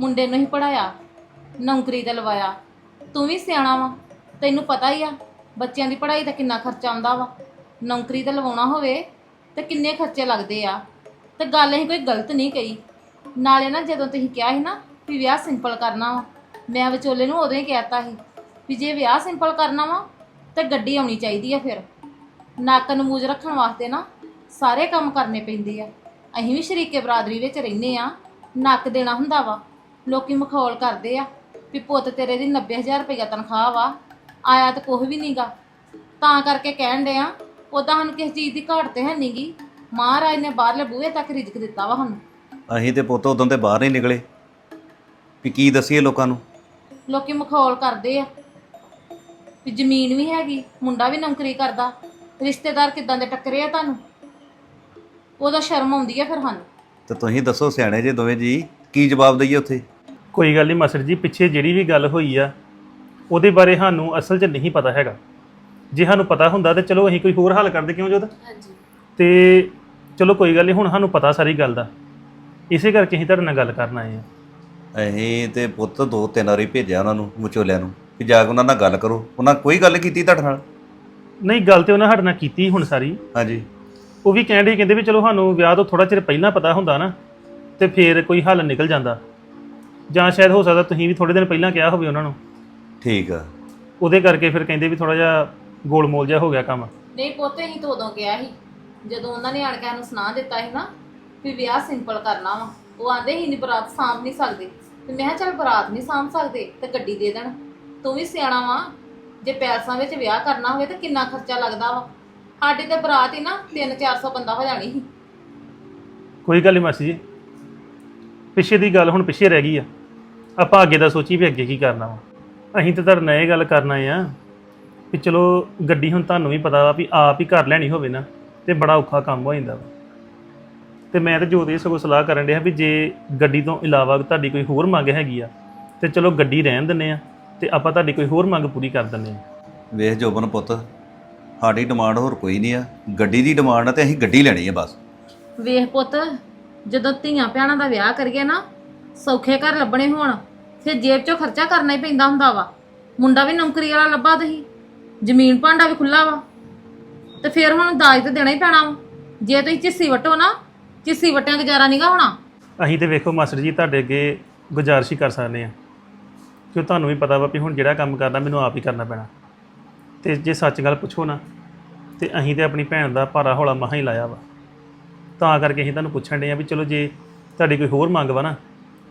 ਮੁੰਡੇ ਨੂੰ ਹੀ ਪੜਾਇਆ ਨੌਕਰੀ ਤੇ ਲਵਾਇਆ। ਤੂੰ ਵੀ ਸਿਆਣਾ ਵਾ। ਤੈਨੂੰ ਪਤਾ ਹੀ ਆ, ਬੱਚਿਆਂ ਦੀ ਪੜ੍ਹਾਈ ਦਾ ਕਿੰਨਾ ਖਰਚਾ ਆਉਂਦਾ ਵਾ। ਨੌਕਰੀ ਤਾਂ ਲਵਾਉਣਾ ਹੋਵੇ ਤੇ ਕਿੰਨੇ ਖਰਚੇ ਲੱਗਦੇ ਆ। ਤੇ ਗੱਲ ਅਸੀਂ ਕੋਈ ਗਲਤ ਨਹੀਂ ਕਹੀ। ਨਾਲੇ ਨਾ ਜਦੋਂ ਤੁਸੀਂ ਕਿਹਾ ਸੀ ਨਾ ਵੀ ਵਿਆਹ ਸਿੰਪਲ ਕਰਨਾ ਵਾ, ਮੈਂ ਵਿਚੋਲੇ ਨੂੰ ਉਦੋਂ ਹੀ ਕਹਿਤਾ ਸੀ ਵੀ ਜੇ ਵਿਆਹ ਸਿੰਪਲ ਕਰਨਾ ਵਾ, ਤੇ ਗੱਡੀ ਆਉਣੀ ਚਾਹੀਦੀ ਆ ਫਿਰ। ਨੱਕ ਨਮੂਜ ਰੱਖਣ ਵਾਸਤੇ ਨਾ ਸਾਰੇ ਕੰਮ ਕਰਨੇ ਪੈਂਦੇ ਆ। ਅਸੀਂ ਵੀ ਸ਼ਰੀਕੇ ਬਰਾਦਰੀ ਵਿੱਚ ਰਹਿੰਦੇ ਆ, ਨੱਕ ਦੇਣਾ ਹੁੰਦਾ ਵਾ। ਲੋਕੀ ਮਖੌਲ ਕਰਦੇ ਆ। ਵੀ ਪੁੱਤ ਤੇਰੇ ਦੀ 90000 ਰੁਪਇਆ ਤਨਖਾਹ ਵਾ ਆਇਆ ਤਾਂ ਕੁਝ ਵੀ ਨਹੀਂਗਾ ਤਾਂ ਕਰਕੇ ਕਹਿਣ ਦੇ ਆ ਉਦਾਂ ਸਾਨੂੰ ਕਿਸੇ ਚੀਜ਼ ਦੀ ਘਾਟ ਤੇ ਹੈ ਨਹੀਂਗੀ ਮਹਾਰਾਜ ਨੇ ਬਾਹਰਲੇ ਬੂਹੇ ਤੱਕ ਰਿਜ਼ਕ ਦਿੱਤਾ ਵਾ ਸਾਨੂੰ। ਅਸੀਂ ਤੇ ਪੁੱਤ ਉਦੋਂ ਤੇ ਬਾਹਰ ਨਹੀਂ ਨਿਕਲੇ। ਵੀ ਕੀ ਦਸੀਏ ਲੋਕਾਂ ਨੂੰ? ਲੋਕੀ ਮਖੌਲ ਕਰਦੇ ਆ। ਵੀ ਜ਼ਮੀਨ ਵੀ ਹੈਗੀ ਮੁੰਡਾ ਵੀ ਨੌਕਰੀ ਕਰਦਾ। ਰਿਸ਼ਤੇਦਾਰ ਕਿਦਾਂ ਦੇ ਟੱਕਰੇ ਆ ਤੁਹਾਨੂੰ? ਉਹਦਾ ਸ਼ਰਮ ਆਉਂਦੀ ਆ ਫਿਰ ਸਾਨੂੰ। ਤੇ ਤੁਸੀਂ ਦੱਸੋ ਸਿਆਣੇ ਜੇ ਦੋਵੇਂ ਜੀ ਕੀ ਜਵਾਬ ਦਈਏ ਉੱਥੇ? ਕੋਈ ਗੱਲ ਨਹੀਂ ਮਾਸਟਰ ਜੀ ਪਿੱਛੇ ਜਿਹੜੀ ਵੀ ਗੱਲ ਹੋਈ ਆ ਉਹਦੇ ਬਾਰੇ ਸਾਨੂੰ ਅਸਲ 'ਚ ਨਹੀਂ ਪਤਾ ਹੈਗਾ। ਜੇ ਸਾਨੂੰ ਪਤਾ ਹੁੰਦਾ ਤੇ ਚਲੋ ਅਸੀਂ ਕੋਈ ਹੋਰ ਹੱਲ ਕਰਦੇ ਕਿਉਂ ਜੋਦ ਹਾਂਜੀ। ਤੇ ਚਲੋ ਕੋਈ ਗੱਲ ਨਹੀਂ ਹੁਣ ਸਾਨੂੰ ਪਤਾ ਸਾਰੀ ਗੱਲ ਦਾ। ਇਸੇ ਕਰਕੇ ਅਸੀਂ ਤੁਹਾਡੇ ਨਾਲ ਗੱਲ ਕਰਨ ਆਏ ਆ ਅਸੀਂ ਤੇ ਪੁੱਤ ਦੋ ਤਿੰਨ ਵਾਰੀ ਭੇਜਿਆ ਉਹਨਾਂ ਨੂੰ ਵਿਚੋਲਿਆਂ ਨੂੰ ਕਿ ਜਾ ਕੇ ਉਹਨਾਂ ਨਾਲ ਗੱਲ ਕਰੋ। ਉਹਨਾਂ ਕੋਈ ਗੱਲ ਕੀਤੀ ਤੁਹਾਡੇ ਨਾਲ? ਨਹੀਂ ਗੱਲ ਤੇ ਉਹਨਾਂ ਸਾਡੇ ਨਾਲ ਕੀਤੀ ਹੁਣ ਸਾਰੀ। ਹਾਂਜੀ। ਉਹ ਵੀ ਕਹਿੰਦੇ ਕਹਿੰਦੇ ਵੀ ਚਲੋ ਸਾਨੂੰ ਵਿਆਹ ਤੋਂ ਥੋੜਾ ਚਿਰ ਪਹਿਲਾਂ ਪਤਾ ਹੁੰਦਾ ਨਾ ਤੇ ਫੇਰ ਕੋਈ ਹੱਲ ਨਿਕਲ ਜਾਂਦਾ। ਜਾਂ ਸ਼ਾਇਦ ਹੋ ਸਕਦਾ ਤੁਸੀਂ ਵੀ ਥੋੜੇ ਦਿਨ ਪਹਿਲਾਂ ਕਿਹਾ ਹੋਵੇ ਉਹਨਾਂ ਨੂੰ। ਠੀਕ ਆ। ਉਹਦੇ ਕਰਕੇ ਫਿਰ ਕਹਿੰਦੇ ਵੀ ਥੋੜਾ ਜਿਹਾ ਗੋਲਮੋਲ ਜਿਹਾ ਹੋ ਗਿਆ ਕੰਮ। ਨਹੀਂ ਪੁੱਤ ਅਸੀਂ ਤਾਂ ਉਦੋਂ ਕਿਹਾ ਸੀ। ਜਦੋਂ ਉਹਨਾਂ ਨੇ ਆਣ ਕੇ ਸਾਨੂੰ ਸੁਣਾ ਦਿੱਤਾ ਸੀ ਨਾ ਵੀ ਵਿਆਹ ਸਿੰਪਲ ਕਰਨਾ ਵਾ ਉਹ ਆਂਦੇ ਹੀ ਨਹੀਂ ਬਰਾਤ ਸਾਂਭ ਨਹੀਂ ਸਕਦੇ। ਤੇ ਮੈਂ ਕਿਹਾ ਚੱਲ ਬਰਾਤ ਨਹੀਂ ਸਾਂਭ ਸਕਦੇ ਤੇ ਗੱਡੀ ਦੇ ਦੇਣ। ਤੂੰ ਵੀ ਸਿਆਣਾ ਵਾ। ਜੇ ਪੈਲਸਾਂ ਵਿੱਚ ਵਿਆਹ ਕਰਨਾ ਹੋਵੇ ਤਾਂ ਕਿੰਨਾ ਖਰਚਾ ਲੱਗਦਾ ਵਾ। ਸਾਡੇ ਤੇ ਬਰਾਤ ਹੀ ਨਾ 3-400 ਬੰਦਾ ਹੋ ਜਾਣੀ ਸੀ। ਕੋਈ ਗੱਲ ਨਹੀਂ ਮਾਸੀ ਜੀ। ਪਿੱਛੇ ਦੀ ਗੱਲ ਹੁਣ ਪਿੱਛੇ ਰਹਿ ਗਈ ਆ। ਆਪਾਂ ਅੱਗੇ ਦਾ ਸੋਚੀ ਵੀ ਅੱਗੇ ਕੀ ਕਰਨਾ ਵਾ। ਅਸੀਂ ਤਾਂ ਤੁਹਾਡੇ ਨਾਲ ਇਹ ਗੱਲ ਕਰਨਾ ਆ ਵੀ ਚਲੋ ਗੱਡੀ ਹੁਣ ਤੁਹਾਨੂੰ ਵੀ ਪਤਾ ਵਾ ਵੀ ਆਪ ਹੀ ਘਰ ਲੈਣੀ ਹੋਵੇ ਨਾ ਤੇ ਬੜਾ ਔਖਾ ਕੰਮ ਹੋ ਜਾਂਦਾ ਵਾ। ਤੇ ਮੈਂ ਤਾਂ ਜੋਤ ਇਹ ਸਗੋਂ ਸਲਾਹ ਕਰਨ ਡਿਆ ਵੀ ਜੇ ਗੱਡੀ ਤੋਂ ਇਲਾਵਾ ਤੁਹਾਡੀ ਕੋਈ ਹੋਰ ਮੰਗ ਹੈਗੀ ਆ ਤੇ ਚਲੋ ਗੱਡੀ ਰਹਿਣ ਦਿੰਨੇ ਆ ਤੇ ਆਪਾਂ ਤੁਹਾਡੀ ਕੋਈ ਹੋਰ ਮੰਗ ਪੂਰੀ ਕਰ ਦਿੰਨੇ ਆ। ਵੇਖ ਜੋਬਨ ਪੁੱਤ ਸਾਡੀ ਡਿਮਾਂਡ ਹੋਰ ਕੋਈ ਨਹੀਂ ਆ। ਗੱਡੀ ਦੀ ਡਿਮਾਂਡ ਆ ਤੇ ਅਸੀਂ ਗੱਡੀ ਲੈਣੀ ਆ ਬਸ। ਵੇਖ ਪੁੱਤ ਜਦੋਂ ਧੀਆਂ ਭੈਣਾਂ ਦਾ ਵਿਆਹ ਕਰੀਏ ਨਾ, ਸੌਖੇ ਘਰ ਲੱਭਣੇ ਹੋਣ, ਫਿਰ ਜੇਬ ਚੋਂ ਖਰਚਾ ਕਰਨਾ ਹੀ ਪੈਂਦਾ ਹੁੰਦਾ ਵਾ। ਮੁੰਡਾ ਵੀ ਨੌਕਰੀ ਵਾਲਾ ਲੱਭਾ ਤੁਸੀਂ ਜ਼ਮੀਨ ਭਾਂਡਾ ਵੀ ਖੁੱਲਾ ਵਾ। ਤੇ ਫਿਰ ਹੁਣ ਦਾਜ ਤੇ ਦੇਣਾ ਹੀ ਪੈਣਾ ਵਾ। ਜੇ ਤੁਸੀਂ ਚਿੱਸੀ ਵਟੋ ਨਾ ਚਿੱਸੀ ਵਟਿਆਂ ਗੁਜ਼ਾਰਾ ਨਹੀਂਗਾ ਹੋਣਾ। ਅਸੀਂ ਤੇ ਵੇਖੋ ਮਾਸਟਰ ਜੀ, ਤੁਹਾਡੇ ਅੱਗੇ ਗੁਜ਼ਾਰਿਸ਼ ਹੀ ਕਰ ਸਕਦੇ ਆ ਕਿਉਂ ਤੁਹਾਨੂੰ ਵੀ ਪਤਾ ਵਾ ਵੀ ਹੁਣ ਜਿਹੜਾ ਕੰਮ ਕਰਨਾ, ਮੈਨੂੰ ਆਪ ਹੀ ਕਰਨਾ ਪੈਣਾ। ਤੇ ਜੇ ਸੱਚ ਗੱਲ ਪੁੱਛੋ ਨਾ, ਤੇ ਅਸੀਂ ਤੇ ਆਪਣੀ ਭੈਣ ਦਾ ਭਾਰਾ ਹੌਲਾ ਮਹਾ ਹੀ ਲਾਇਆ ਵਾ। ਤਾਂ ਕਰਕੇ ਅਸੀਂ ਤੁਹਾਨੂੰ ਪੁੱਛਣ ਦੇ ਆ ਵੀ ਚਲੋ ਜੇ ਤੁਹਾਡੀ ਕੋਈ ਹੋਰ ਮੰਗ ਵਾ ਨਾ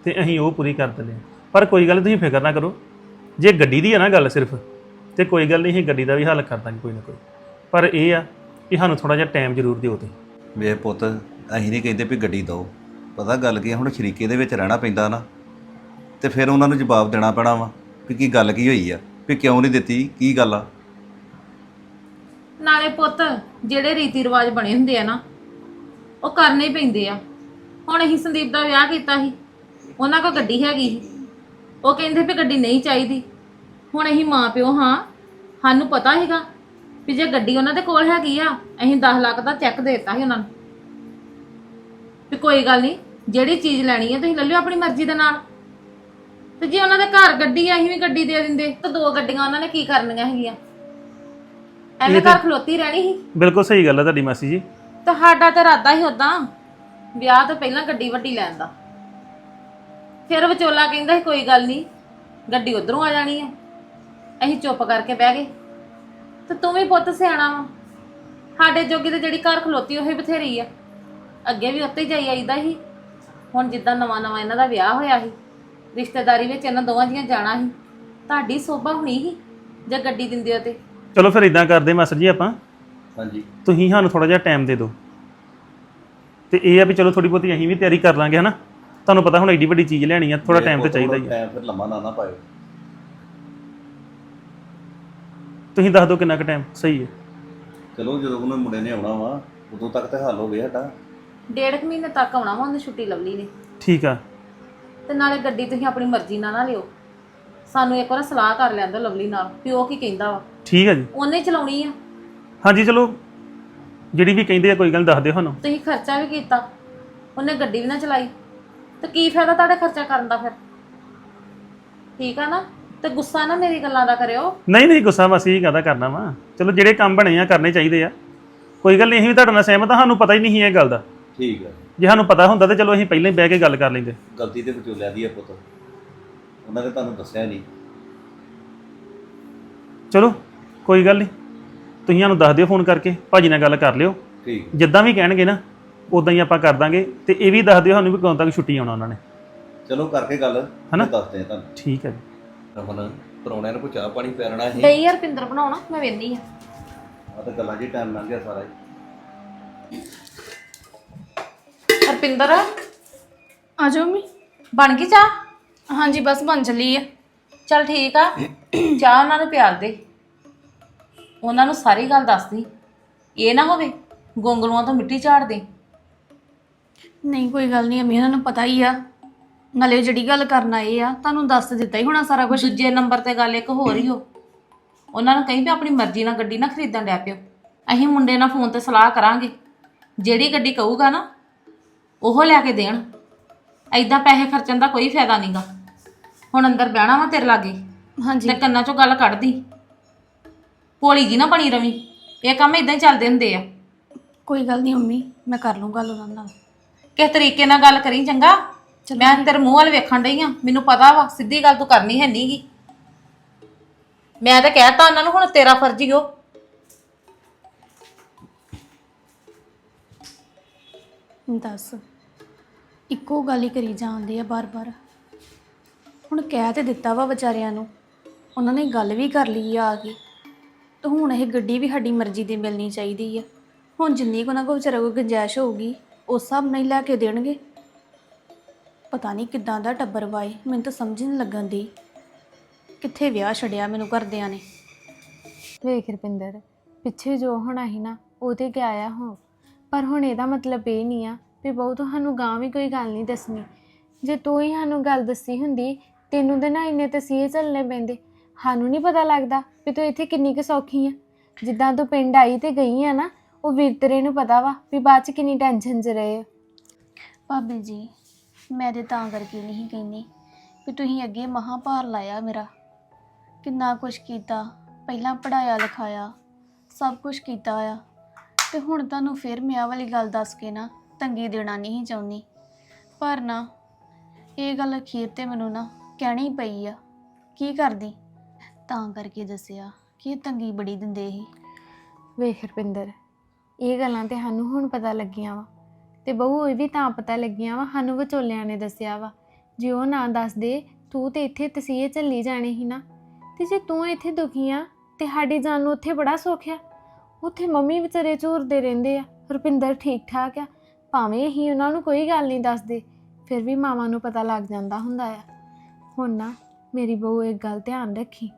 ਤੇ ਅਸੀਂ ਉਹ ਪੂਰੀ ਕਰ ਦਿੰਦੇ ਆ ਪਰ ਕੋਈ ਗੱਲ ਤੁਸੀਂ ਫਿਕਰ ਨਾ ਕਰੋ। ਜੇ ਗੱਡੀ ਦੀ ਹੈ ਨਾ ਗੱਲ ਸਿਰਫ ਤੇ ਕੋਈ ਗੱਲ ਨਹੀਂ ਅਸੀਂ ਗੱਡੀ ਦਾ ਵੀ ਹੱਲ ਕਰ ਦਾਂਗੇ ਕੋਈ ਨਾ ਕੋਈ। ਪਰ ਇਹ ਆ ਕਿ ਸਾਨੂੰ ਥੋੜਾ ਜਿਹਾ ਟਾਈਮ ਜ਼ਰੂਰ ਦਿਓ ਤੇ ਵੇਖ ਪੁੱਤ ਅਸੀਂ ਨਹੀਂ ਕਹਿੰਦੇ ਵੀ ਗੱਡੀ ਦਿਓ। ਪਤਾ ਗੱਲ ਕੀ ਆ, ਹੁਣ ਸ਼ਰੀਕੇ ਦੇ ਵਿੱਚ ਰਹਿਣਾ ਪੈਂਦਾ ਨਾ ਤੇ ਫਿਰ ਉਹਨਾਂ ਨੂੰ ਜਵਾਬ ਦੇਣਾ ਪੈਣਾ ਵਾ ਵੀ ਕੀ ਗੱਲ ਕੀ ਹੋਈ ਆ ਵੀ ਕਿਉਂ ਨਹੀਂ ਦਿੱਤੀ ਕੀ ਗੱਲ ਆ? ਨਾਲੇ ਪੁੱਤ ਜਿਹੜੇ ਰੀਤੀ ਰਿਵਾਜ ਬਣੇ ਹੁੰਦੇ ਆ ਨਾ ਉਹ ਕਰਨੇ ਹੀ ਪੈਂਦੇ ਆ। ਹੁਣ ਅਸੀਂ ਸੰਦੀਪ ਦਾ ਵਿਆਹ ਕੀਤਾ ਸੀ ਉਹਨਾਂ ਕੋਲ ਗੱਡੀ ਹੈਗੀ ਸੀ। ਉਹ ਕਹਿੰਦੇ ਵੀ ਗੱਡੀ ਨਹੀਂ ਚਾਹੀਦੀ। ਹੁਣ ਅਸੀਂ ਮਾਂ ਪਿਓ ਹਾਂ ਸਾਨੂੰ ਪਤਾ ਹੈਗਾ ਵੀ ਜੇ ਗੱਡੀ ਉਹਨਾਂ ਦੇ ਕੋਲ ਹੈਗੀ ਆ ਅਸੀਂ 10 ਲੱਖ ਦਾ ਚੈੱਕ ਦੇ ਦਿੱਤਾ ਸੀ ਉਹਨਾਂ ਨੂੰ। ਵੀ ਕੋਈ ਗੱਲ ਨਹੀਂ ਜਿਹੜੀ ਚੀਜ਼ ਲੈਣੀ ਹੈ ਤੁਸੀਂ ਲੈ ਲਿਓ ਆਪਣੀ ਮਰਜ਼ੀ ਦੇ ਨਾਲ। ਤੇ ਜੇ ਉਹਨਾਂ ਦੇ ਘਰ ਗੱਡੀ ਆ ਅਸੀਂ ਵੀ ਗੱਡੀ ਦੇ ਦਿੰਦੇ ਤਾਂ ਦੋ ਗੱਡੀਆਂ ਉਹਨਾਂ ਨੇ ਕੀ ਕਰਨੀਆਂ ਹੈਗੀਆਂ? ਐਵੇਂ ਘਰ ਖਲੋਤੀ ਰਹਿਣੀ ਸੀ। ਬਿਲਕੁਲ ਸਹੀ ਗੱਲ ਹੈ ਤੁਹਾਡੀ ਮਾਸੀ ਜੀ। ਤੇ ਸਾਡਾ ਤੇ ਇਰਾਦਾ ਹੀ ਉਦਾਂ ਵਿਆਹ ਤੋਂ ਪਹਿਲਾਂ ਗੱਡੀ ਵੱਡੀ ਲੈਣ ਦਾ। ਫਿਰ ਵਿਚੋਲਾ ਕਹਿੰਦਾ ਸੀ, ਕੋਈ ਗੱਲ ਨਹੀਂ, ਗੱਡੀ ਉਧਰੋਂ ਆ ਜਾਣੀ ਹੈ ਅਸੀਂ ਚੁੱਪ ਕਰਕੇ ਬਹਿ ਗਏ। ਤੇ ਤੂੰ ਵੀ ਪੁੱਤ ਸਿਆਣਾ ਵਾ। ਸਾਡੇ ਜੋਗੀ ਤੇ ਜਿਹੜੀ ਘਰ ਖਲੋਤੀ, ਉਹ ਬਥੇਰੀ ਆ। ਅੱਗੇ ਵੀ ਉੱਤੇ ਜਾਈ ਆਈਦਾ ਸੀ। ਹੁਣ ਜਿੱਦਾਂ ਨਵਾਂ ਨਵਾਂ ਇਹਨਾਂ ਦਾ ਵਿਆਹ ਹੋਇਆ ਸੀ, ਰਿਸ਼ਤੇਦਾਰੀ ਵਿੱਚ ਇਹਨਾਂ ਦੋਵਾਂ ਜੀਆਂ ਜਾਣਾ ਸੀ। ਤੁਹਾਡੀ ਸੋਭਾ ਹੋਣੀ ਸੀ, ਜੇ ਗੱਡੀ ਦਿੰਦੇ ਹੋ ਤੇ। ਚਲੋ ਫਿਰ ਇਦਾਂ ਕਰਦੇ ਮਾਸਟਰ ਜੀ ਆਪਾਂ। ਹਾਂਜੀ। ਤੁਸੀਂ ਸਾਨੂੰ ਥੋੜਾ ਜਿਹਾ ਟਾਈਮ ਦੇ ਦਿਓ। ਤੇ ਇਹ ਆ ਵੀ ਚਲੋ ਥੋੜੀ ਬਹੁਤੀ ਅਸੀਂ ਵੀ ਤਿਆਰੀ ਕਰ ਲਾਂਗੇ ਹਨਾ? ਤੁਹਾਨੂੰ ਪਤਾ ਹੁਣ ਐਡੀ ਵੱਡੀ ਚੀਜ਼ ਲੈਣੀ ਆ ਥੋੜਾ ਟਾਈਮ ਤੇ ਚਾਹੀਦਾ ਹੀ ਆ। ਟਾਈਮ ਫਿਰ ਲੰਮਾ ਨਾ ਨਾ ਪਾਇਓ। ਤੁਸੀਂ ਦੱਸ ਦਿਓ ਕਿੰਨਾ ਕੁ ਟਾਈਮ ਸਹੀ ਹੈ। ਚਲੋ ਜਦੋਂ ਉਹਨਾਂ ਮੁੰਡੇ ਨੇ ਆਉਣਾ ਵਾ ਉਦੋਂ ਤੱਕ ਤੇ ਹੱਲ ਹੋ ਗਿਆ ਸਾਡਾ। ਡੇਢ ਕੁ ਮਹੀਨੇ ਤੱਕ ਆਉਣਾ ਵਾ ਉਹਨੇ ਛੁੱਟੀ ਲਵਲੀ ਨੇ। ਠੀਕ ਆ। ਤੇ ਨਾਲੇ ਗੱਡੀ ਤੁਸੀਂ ਆਪਣੀ ਮਰਜ਼ੀ ਨਾਲ ਨਾ ਲਿਓ। ਸਾਨੂੰ ਇੱਕ ਵਾਰ ਸਲਾਹ ਕਰ ਲੈਂਦਾ ਲਵਲੀ ਨਾਲ ਵੀ ਉਹ ਕੀ ਕਹਿੰਦਾ ਵਾ। ਠੀਕ ਆ ਜੀ। ਉਹਨੇ ਚਲਾਉਣੀ ਆ। ਹਾਂਜੀ ਚਲੋ ਜਿਹੜੀ ਵੀ ਕਹਿੰਦੇ ਆ ਕੋਈ ਗੱਲ ਨੀ, ਦੱਸ ਦਿਓ ਸਾਨੂੰ ਤੁਸੀਂ ਖਰਚਾ ਵੀ ਕੀਤਾ ਉਹਨੇ ਗੱਡੀ ਵੀ ਨਾ ਚਲਾਈ ਤੇ ਕੀ ਫਾਇਦਾ ਤੁਹਾਡੇ ਖਰਚਾ ਕਰਨ ਦਾ ਫਿਰ? ਠੀਕ ਆ ਨਾ? ਤੇ ਗੁੱਸਾ ਨਾ ਮੇਰੀ ਗੱਲਾਂ ਦਾ ਕਰਿਓ। ਨਹੀਂ ਨਹੀਂ ਗੁੱਸਾ ਮਾਸੀ ਜੀ ਕਾਹਦਾ ਕਰਨਾ ਵਾ। ਚਲੋ ਜਿਹੜੇ ਕੰਮ ਬਣੇ ਆ ਕਰਨੇ ਚਾਹੀਦੇ ਆ। ਕੋਈ ਗੱਲ ਨਹੀਂ ਅਸੀਂ ਵੀ ਤੁਹਾਡੇ ਨਾਲ ਸਹਿਮਤ ਆ ਸਾਨੂੰ ਪਤਾ ਹੀ ਨਹੀਂ ਸੀ ਇਹ ਗੱਲ ਦਾ। ਠੀਕ ਹੈ ਜੇ ਸਾਨੂੰ ਪਤਾ ਹੁੰਦਾ ਤੇ ਚਲੋ ਅਸੀਂ ਪਹਿਲਾਂ ਹੀ ਬਹਿ ਕੇ ਗੱਲ ਕਰ ਲੈਂਦੇ। ਗਲਤੀ ਤੇ ਵਿਚੋਲਿਆਂ ਦੀ ਆ ਪੁੱਤ। ਉਹਨਾਂ ਨੇ ਤੁਹਾਨੂੰ ਦੱਸਿਆ ਨਹੀਂ। ਚਲੋ ਕੋਈ ਗੱਲ ਨਹੀਂ। ਤੁਸੀਂ ਸਾਨੂੰ ਦੱਸ ਦਿਓ ਫੋਨ ਕਰਕੇ ਭਾਜੀ ਨਾਲ ਗੱਲ ਕਰ ਲਿਓ। ਠੀਕ। ਜਿੱਦਾਂ ਵੀ ਕਹਿਣਗੇ ਨਾ ਉਦਾਂ ਹੀ ਆਪਾਂ ਕਰ ਦਾਂਗੇ। ਤੇ ਇਹ ਵੀ ਦੱਸ ਦਿਓ ਸਾਨੂੰ ਵੀ ਕਦੋਂ ਤੱਕ ਛੁੱਟੀ ਆਉਣਾ ਉਹਨਾਂ ਨੇ। ਚਲੋ ਕਰਕੇ ਗੱਲ ਹਨਾ? ਦੱਸਦੇ ਆ ਤੁਹਾਨੂੰ। ਠੀਕ ਹੈ ਜੀ। ਰਮਨ ਪਰੌਣਿਆਂ ਨੂੰ ਕੋਈ ਚਾਹ ਪਾਣੀ ਪਿਆਰਣਾ ਸੀ ਨਹੀਂ ਯਾਰ ਪਿੰਦਰ ਬਣਾਉਣਾ ਮੈਂ ਵੇਖਨੀ ਆ। ਆ ਤਾਂ ਗੱਲਾਂ 'ਚ ਟਾਈਮ ਲੰਘ ਗਿਆ ਸਾਰਾ ਹੀ। ਹਰਪਿੰਦਰ? ਆ ਜਾਓ ਮੰਮੀ। ਬਣ ਗਈ ਚਾਹ? ਹਾਂਜੀ ਬਸ ਬਣ ਚੱਲੀ ਆ। ਚਲ ਠੀਕ ਆ। ਚਾਹ ਉਹਨਾਂ ਨੂੰ ਪਿਆਰ ਦੇ। ਉਹਨਾਂ ਨੂੰ ਸਾਰੀ ਗੱਲ ਦੱਸ ਦੀ ਇਹ ਨਾ ਹੋਵੇ ਗੋਂਗਲੂਆਂ ਤੋਂ ਮਿੱਟੀ ਝਾੜ ਦੇ। ਨਹੀਂ ਕੋਈ ਗੱਲ ਨਹੀਂ ਅਮੀ ਉਹਨਾਂ ਨੂੰ ਪਤਾ ਹੀ ਆ। ਨਾਲੇ ਜਿਹੜੀ ਗੱਲ ਕਰਨ ਆਏ ਆ ਤੁਹਾਨੂੰ ਦੱਸ ਦਿੱਤਾ ਹੀ ਹੋਣਾ ਸਾਰਾ ਕੁਝ ਦੂਜੇ ਨੰਬਰ ਤੇ ਗੱਲ ਇੱਕ ਹੋਰ ਹੀ ਹੋ। ਉਹਨਾਂ ਨੂੰ ਕਹੀਂ ਵੀ ਆਪਣੀ ਮਰਜ਼ੀ ਨਾਲ ਗੱਡੀ ਨਾ ਖਰੀਦਣ ਡਿਆ ਪਿਓ। ਅਸੀਂ ਮੁੰਡੇ ਨਾਲ ਫੋਨ ਤੇ ਸਲਾਹ ਕਰਾਂਗੇ। ਜਿਹੜੀ ਗੱਡੀ ਕਹੂਗਾ ਨਾ ਉਹ ਲੈ ਕੇ ਦੇਣ। ਐਦਾਂ ਪੈਸੇ ਖਰਚਣ ਦਾ ਕੋਈ ਫਾਇਦਾ ਨਹੀਂਗਾ ਹੁਣ ਅੰਦਰ ਬਹਿਣਾ ਵਾ ਤੇਰੇ ਲਾਗੇ। ਹਾਂਜੀ। ਤੇ ਕੰਨਾਂ ਚੋਂ ਗੱਲ ਕੱਢਦੀ ਭੋਲੀ ਜੀ ਨਾ ਬਣੀ ਰਵੀ। ਇਹ ਕੰਮ ਇਦਾਂ ਹੀ ਚੱਲਦੇ ਹੁੰਦੇ ਆ। ਕੋਈ ਗੱਲ ਨਹੀਂ ਮੰਮੀ ਮੈਂ ਕਰ ਲੂੰ ਗੱਲ ਉਹਨਾਂ ਨਾਲ। ਕਿਸ ਤਰੀਕੇ ਨਾਲ ਗੱਲ ਕਰੀ ਚੰਗਾ? ਮੈਂ ਤੇਰੇ ਮੂੰਹ ਵੱਲ ਵੇਖਣ ਡਈ ਆ ਮੈਨੂੰ ਪਤਾ ਵਾ ਸਿੱਧੀ ਗੱਲ ਤੂੰ ਕਰਨੀ ਹੈ ਨਹੀਂਗੀ ਮੈਂ ਤਾਂ ਕਹਿਤਾ ਉਹਨਾਂ ਨੂੰ ਹੁਣ ਤੇਰਾ ਫਰਜ਼ ਹੀ ਹੋ ਦੱਸ ਇੱਕੋ ਗੱਲ ਹੀ ਕਰੀ ਜਾਂਦੇ ਆ ਬਾਰ-ਬਾਰ। ਹੁਣ ਕਹਿ ਤੇ ਦਿੱਤਾ ਵਾ ਵਿਚਾਰਿਆਂ ਨੂੰ ਉਹਨਾਂ ਨੇ ਗੱਲ ਵੀ ਕਰ ਲਈ ਆ ਆ ਕੇ। ਤੇ ਹੁਣ ਇਹ ਗੱਡੀ ਵੀ ਸਾਡੀ ਮਰਜ਼ੀ ਦੀ ਮਿਲਣੀ ਚਾਹੀਦੀ ਆ। ਹੁਣ ਜਿੰਨੀ ਕੁ ਉਹਨਾਂ ਕੋਲ ਵਿਚਾਰਾ ਕੋਈ ਗੁੰਜਾਇਸ਼ ਹੋਊਗੀ ਉਸ ਹਿਸਾਬ ਨਾਲ ਹੀ ਲੈ ਕੇ ਦੇਣਗੇ। ਪਤਾ ਨਹੀਂ ਕਿੱਦਾਂ ਦਾ ਟੱਬਰ ਵਾਏ ਮੈਨੂੰ ਤਾਂ ਸਮਝ ਨਹੀਂ ਲੱਗਣ ਦੀ। ਕਿੱਥੇ ਵਿਆਹ ਛੜਿਆ ਮੈਨੂੰ ਘਰਦਿਆਂ ਨੇ। ਵੇਖ ਰਪਿੰਦਰ, ਪਿੱਛੇ ਜੋ ਹੋਣਾ ਸੀ ਨਾ, ਉਹ ਤੇ ਗਿਆ ਆ ਹੋ ਪਰ ਹੁਣ ਇਹਦਾ ਮਤਲਬ ਇਹ ਨਹੀਂ ਆ ਵੀ ਬਹੁ ਤੁਹਾਨੂੰ ਗਾਂ ਵੀ ਕੋਈ ਗੱਲ ਨਹੀਂ ਦੱਸਣੀ। ਜੇ ਤੂੰ ਹੀ ਸਾਨੂੰ ਗੱਲ ਦੱਸੀ ਹੁੰਦੀ, ਤੈਨੂੰ ਤੇ ਨਾ ਇੰਨੇ ਤਸੀਹੇ ਚੱਲਣੇ ਪੈਂਦੇ। ਸਾਨੂੰ ਨਹੀਂ ਪਤਾ ਲੱਗਦਾ ਵੀ ਤੂੰ ਇੱਥੇ ਕਿੰਨੀ ਕੁ ਸੌਖੀ ਆ। ਜਿੱਦਾਂ ਤੂੰ ਪਿੰਡ ਆਈ ਤੇ ਗਈ ਆ ਨਾ, ਉਹ ਵੀਰ ਤੇਰੇ ਨੂੰ ਪਤਾ ਵਾ ਵੀ ਬਾਅਦ ਚ ਕਿੰਨੀ ਟੈਨਸ਼ਨ 'ਚ ਰਹੇ ਆ। ਭਾਬੀ ਜੀ, ਮੈਂ ਤੇ ਤਾਂ ਕਰਕੇ ਨਹੀਂ ਕਹਿੰਦੀ ਵੀ ਤੁਸੀਂ ਅੱਗੇ ਮਹਾ ਭਾਰ ਲਾਇਆ ਮੇਰਾ। ਕਿੰਨਾ ਕੁਛ ਕੀਤਾ, ਪਹਿਲਾਂ ਪੜਾਇਆ ਲਿਖਾਇਆ, ਸਭ ਕੁਝ ਕੀਤਾ ਆ। ਤੇ ਹੁਣ ਤੁਹਾਨੂੰ ਫਿਰ ਮੈਂ ਆਹ ਵਾਲੀ ਗੱਲ ਦੱਸ ਕੇ ਨਾ ਤੰਗੀ ਦੇਣਾ ਨਹੀਂ ਚਾਹੁੰਦੀ। ਪਰ ਨਾ, ਇਹ ਗੱਲ ਅਖੀਰ ਤੇ ਮੈਨੂੰ ਨਾ ਕਹਿਣੀ ਪਈ ਆ। ਕੀ ਕਰਦੀ? ਤਾਂ ਕਰਕੇ ਦੱਸਿਆ ਕਿ ਇਹ ਤੰਗੀ ਬੜੀ ਦਿੰਦੇ ਸੀ। ਵੇਖ ਰਪਿੰਦਰ, ਇਹ ਗੱਲਾਂ ਤੇ ਸਾਨੂੰ ਹੁਣ ਪਤਾ ਲੱਗੀਆਂ ਵਾ ਤੇ ਬਹੂ ਇਹ ਵੀ ਤਾਂ ਪਤਾ ਲੱਗੀਆਂ ਵਾ, ਸਾਨੂੰ ਵਿਚੋਲਿਆਂ ਨੇ ਦੱਸਿਆ ਵਾ। ਜੇ ਉਹ ਨਾ ਦੱਸਦੇ, ਤੂੰ ਤੇ ਇੱਥੇ ਤਸੀਹੇ ਝੱਲੀ ਜਾਣੀ ਸੀ ਨਾ। ਤੇ ਜੇ ਤੂੰ ਇੱਥੇ ਦੁਖੀ ਆ ਤੇ ਸਾਡੀ ਜਾਨ ਨੂੰ ਉੱਥੇ ਬੜਾ ਸੁੱਖ ਆ। ਉੱਥੇ ਮੰਮੀ ਵਿਚਾਰੇ ਝੂਰਦੇ ਰਹਿੰਦੇ ਆ, ਰੁਪਿੰਦਰ ਠੀਕ ਠਾਕ ਆ, ਭਾਵੇਂ ਹੀ ਉਹਨਾਂ ਨੂੰ ਕੋਈ ਗੱਲ ਨਹੀਂ ਦੱਸਦੇ, ਫਿਰ ਵੀ ਮਾਵਾਂ ਨੂੰ ਪਤਾ ਲੱਗ ਜਾਂਦਾ ਹੁੰਦਾ ਆ। ਹੁਣ ਨਾ ਮੇਰੀ ਬਹੂ ਇੱਕ ਗੱਲ ਧਿਆਨ ਰੱਖੀ।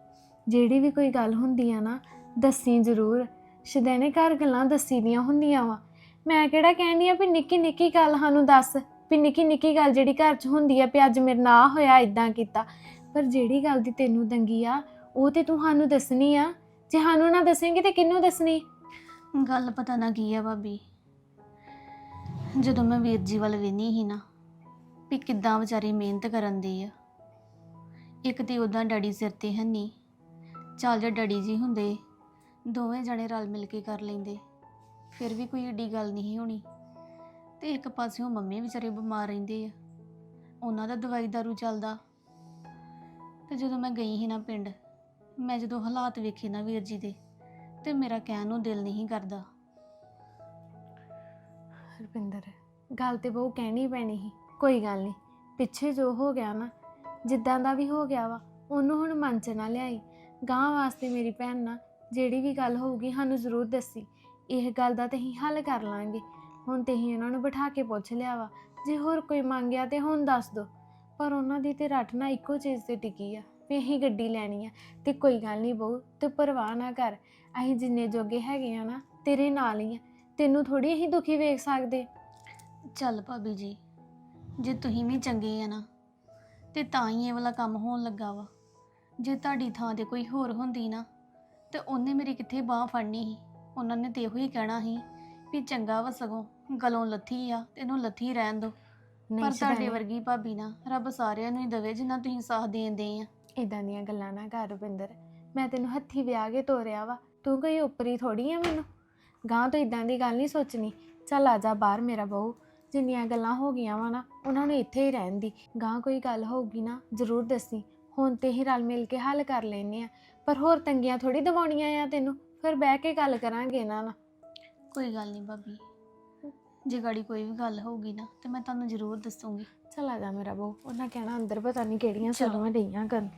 ਜਿਹੜੀ ਵੀ ਕੋਈ ਗੱਲ ਹੁੰਦੀ ਆ ਨਾ, ਦੱਸੀ ਜ਼ਰੂਰ। ਸ਼ਦੈਨੇ ਘਰ ਗੱਲਾਂ ਦੱਸੀ ਦੀਆਂ ਹੁੰਦੀਆਂ ਵਾ। ਮੈਂ ਕਿਹੜਾ ਕਹਿੰਦੀ ਆ ਵੀ ਨਿੱਕੀ ਨਿੱਕੀ ਗੱਲ ਸਾਨੂੰ ਦੱਸ, ਵੀ ਨਿੱਕੀ ਨਿੱਕੀ ਗੱਲ ਜਿਹੜੀ ਘਰ 'ਚ ਹੁੰਦੀ ਆ ਵੀ ਅੱਜ ਮੇਰੇ ਨਾਲ ਆਹ ਹੋਇਆ ਇਦਾਂ ਕੀਤਾ। ਪਰ ਜਿਹੜੀ ਗੱਲ ਦੀ ਤੈਨੂੰ ਤੰਗੀ ਆ, ਉਹ ਤੇ ਤੂੰ ਸਾਨੂੰ ਦੱਸਣੀ ਆ। ਜੇ ਸਾਨੂੰ ਨਾ ਦੱਸੇਂਗੇ ਤੇ ਕਿਹਨੂੰ ਦੱਸਣੀ? ਗੱਲ ਪਤਾ ਨਾ ਕੀ ਆ ਭਾਬੀ। ਜਦੋਂ ਮੈਂ ਵੀਰ ਜੀ ਵੱਲ ਵੇਨੀ ਸੀ ਨਾ, ਵੀ ਕਿੱਦਾਂ ਵਿਚਾਰੀ ਮਿਹਨਤ ਕਰਨ ਦੀ ਆ। ਇੱਕ ਤੇ ਉਦਾਂ ਡੈਡੀ ਸਿਰ ਤੇ ਹੰਨੀ ਚੱਲ ਜੇ ਡੈਡੀ ਜੀ ਹੁੰਦੇ, ਦੋਵੇਂ ਜਣੇ ਰਲ ਮਿਲ ਕੇ ਕਰ ਲੈਂਦੇ, ਫਿਰ ਵੀ ਕੋਈ ਏਡੀ ਗੱਲ ਨਹੀਂ ਹੋਣੀ। ਤੇ ਇੱਕ ਪਾਸਿਓਂ ਮੰਮੀ ਵਿਚਾਰੇ ਬਿਮਾਰ ਰਹਿੰਦੇ ਆ, ਉਹਨਾਂ ਦਾ ਦਵਾਈ ਦਾਰੂ ਚੱਲਦਾ। ਤੇ ਜਦੋਂ ਮੈਂ ਗਈ ਸੀ ਨਾ ਪਿੰਡ, ਮੈਂ ਜਦੋਂ ਹਾਲਾਤ ਵੇਖੇ ਨਾ ਵੀਰ ਜੀ ਦੇ, ਤੇ ਮੇਰਾ ਕਹਿਣ ਨੂੰ ਦਿਲ ਨਹੀਂ ਕਰਦਾ। ਰੁਪਿੰਦਰ ਗੱਲ ਤੇ ਬਹੁ ਕਹਿਣੀ ਪੈਣੀ ਸੀ, ਕੋਈ ਗੱਲ ਨਹੀਂ, ਪਿੱਛੇ ਜੋ ਹੋ ਗਿਆ ਨਾ, ਜਿੱਦਾਂ ਦਾ ਵੀ ਹੋ ਗਿਆ ਵਾ, ਉਹਨੂੰ ਹੁਣ ਮਨ 'ਚ ਨਾ ਲਿਆਈ। ਗਾਂ ਵਾਸਤੇ ਮੇਰੀ ਭੈਣ ਨਾ ਜਿਹੜੀ ਵੀ ਗੱਲ ਹੋਊਗੀ ਸਾਨੂੰ ਜ਼ਰੂਰ ਦੱਸੀ। ਇਹ ਗੱਲ ਦਾ ਤੇ ਹੱਲ ਕਰ ਲਾਂਗੇ। ਹੁਣ ਤੇ ਹੀ ਉਹਨਾਂ ਨੂੰ ਬਿਠਾ ਕੇ ਪੁੱਛ ਲਿਆ ਵਾ। ਜੇ ਹੋਰ ਕੋਈ ਮੰਗਿਆ ਤੇ ਹੁਣ ਦੱਸ ਦੋ। ਪਰ ਉਹਨਾਂ ਦੀ ਤੇ ਰੱਟ ਨਾ ਇੱਕੋ ਚੀਜ਼ ਤੇ ਟਿਕੀ ਆ ਵੀ ਅਸੀਂ ਗੱਡੀ ਲੈਣੀ ਆ ਤੇ ਕੋਈ ਗੱਲ ਨਹੀਂ ਬਹੁ, ਤੂੰ ਪਰਵਾਹ ਨਾ ਕਰ। ਅਸੀਂ ਜਿੰਨੇ ਜੋਗੇ ਹੈਗੇ ਆ ਨਾ, ਤੇਰੇ ਨਾਲ ਹੀ ਆ। ਤੈਨੂੰ ਥੋੜੀ ਅਸੀਂ ਦੁਖੀ ਵੇਖ ਸਕਦੇ। ਚੱਲ ਭਾਬੀ ਜੀ, ਜੇ ਤੁਸੀਂ ਵੀ ਚੰਗੇ ਆ ਨਾ, ਤੇ ਤਾਂ ਹੀ ਇਹ ਵਾਲਾ ਕੰਮ ਹੋਣ ਲੱਗਾ ਵਾ। ਜੇ ਤੁਹਾਡੀ ਥਾਂ ਤੇ ਕੋਈ ਹੋਰ ਹੁੰਦੀ ਨਾ ਤੇ ਉਹਨੇ ਮੇਰੀ ਕਿੱਥੇ ਬਾਹ ਫੜਨੀ ਸੀ? ਉਹਨਾਂ ਨੇ ਤੇ ਇਹੋ ਹੀ ਕਹਿਣਾ ਸੀ ਵੀ ਚੰਗਾ ਵਾ ਸਗੋਂ ਗਲੋਂ ਲੱਥੀ ਆ ਤੇ ਇਹਨੂੰ ਲੱਥੀ ਰਹਿਣ ਦੋ। ਪਰ ਤੁਹਾਡੇ ਵਰਗੀ ਭਾਬੀ ਨਾ ਰੱਬ ਸਾਰਿਆਂ ਨੂੰ ਹੀ ਦਵੇ ਜਿੰਨਾ ਤੁਸੀਂ ਸਾਥ ਦੇਂਦੇ ਆ। ਏਦਾਂ ਦੀਆਂ ਗੱਲਾਂ ਨਾ ਕਰ ਰੁਪਿੰਦਰ। ਮੈਂ ਤੈਨੂੰ ਹੱਥੀ ਵਿਆਹ ਕੇ ਤੋਰਿਆ ਵਾ। ਤੂੰ ਕੋਈ ਉੱਪਰੀ ਥੋੜੀ ਆ ਮੈਨੂੰ? ਗਾਂ ਤੋਂ ਇਦਾਂ ਦੀ ਗੱਲ ਨਹੀਂ ਸੋਚਣੀ। ਚੱਲ ਆ ਜਾ ਬਾਹਰ ਮੇਰਾ ਬਹੂ। ਜਿੰਨੀਆਂ ਗੱਲਾਂ ਹੋ ਗਈਆਂ ਵਾ ਨਾ ਉਹਨਾਂ ਨੂੰ ਇੱਥੇ ਹੀ ਰਹਿਣ ਦੀ। ਗਾਂ ਕੋਈ ਗੱਲ ਹੋਊਗੀ ਨਾ ਜ਼ਰੂਰ ਦੱਸੀ। ਹੁਣ ਤੇ ਹੀ ਰਲ ਮਿਲ ਕੇ ਹੱਲ ਕਰ ਲੈਨੇ ਆ ਪਰ ਹੋਰ ਤੰਗੀਆਂ ਥੋੜੀ ਦਵਾਉਣੀਆਂ ਆ ਤੈਨੂੰ। ਫਿਰ ਬਹਿ ਕੇ ਗੱਲ ਕਰਾਂਗੇ ਇਹਨਾਂ ਨਾਲ। ਕੋਈ ਗੱਲ ਨਹੀਂ ਭਾਬੀ। ਜੇ ਗਾੜੀ ਕੋਈ ਵੀ ਗੱਲ ਹੋਊਗੀ ਨਾ ਤੇ ਮੈਂ ਤੁਹਾਨੂੰ ਜ਼ਰੂਰ ਦੱਸੂਗੀ। ਚੱਲ ਜਾ ਮੇਰਾ ਬਹੂ। ਉਹਨਾਂ ਕਹਿਣਾ ਅੰਦਰ ਪਤਾ ਨਹੀਂ ਕਿਹੜੀਆਂ ਚਲੋ। ਸਲਾਹਾਂ ਡਈਆਂ ਕਰਨ।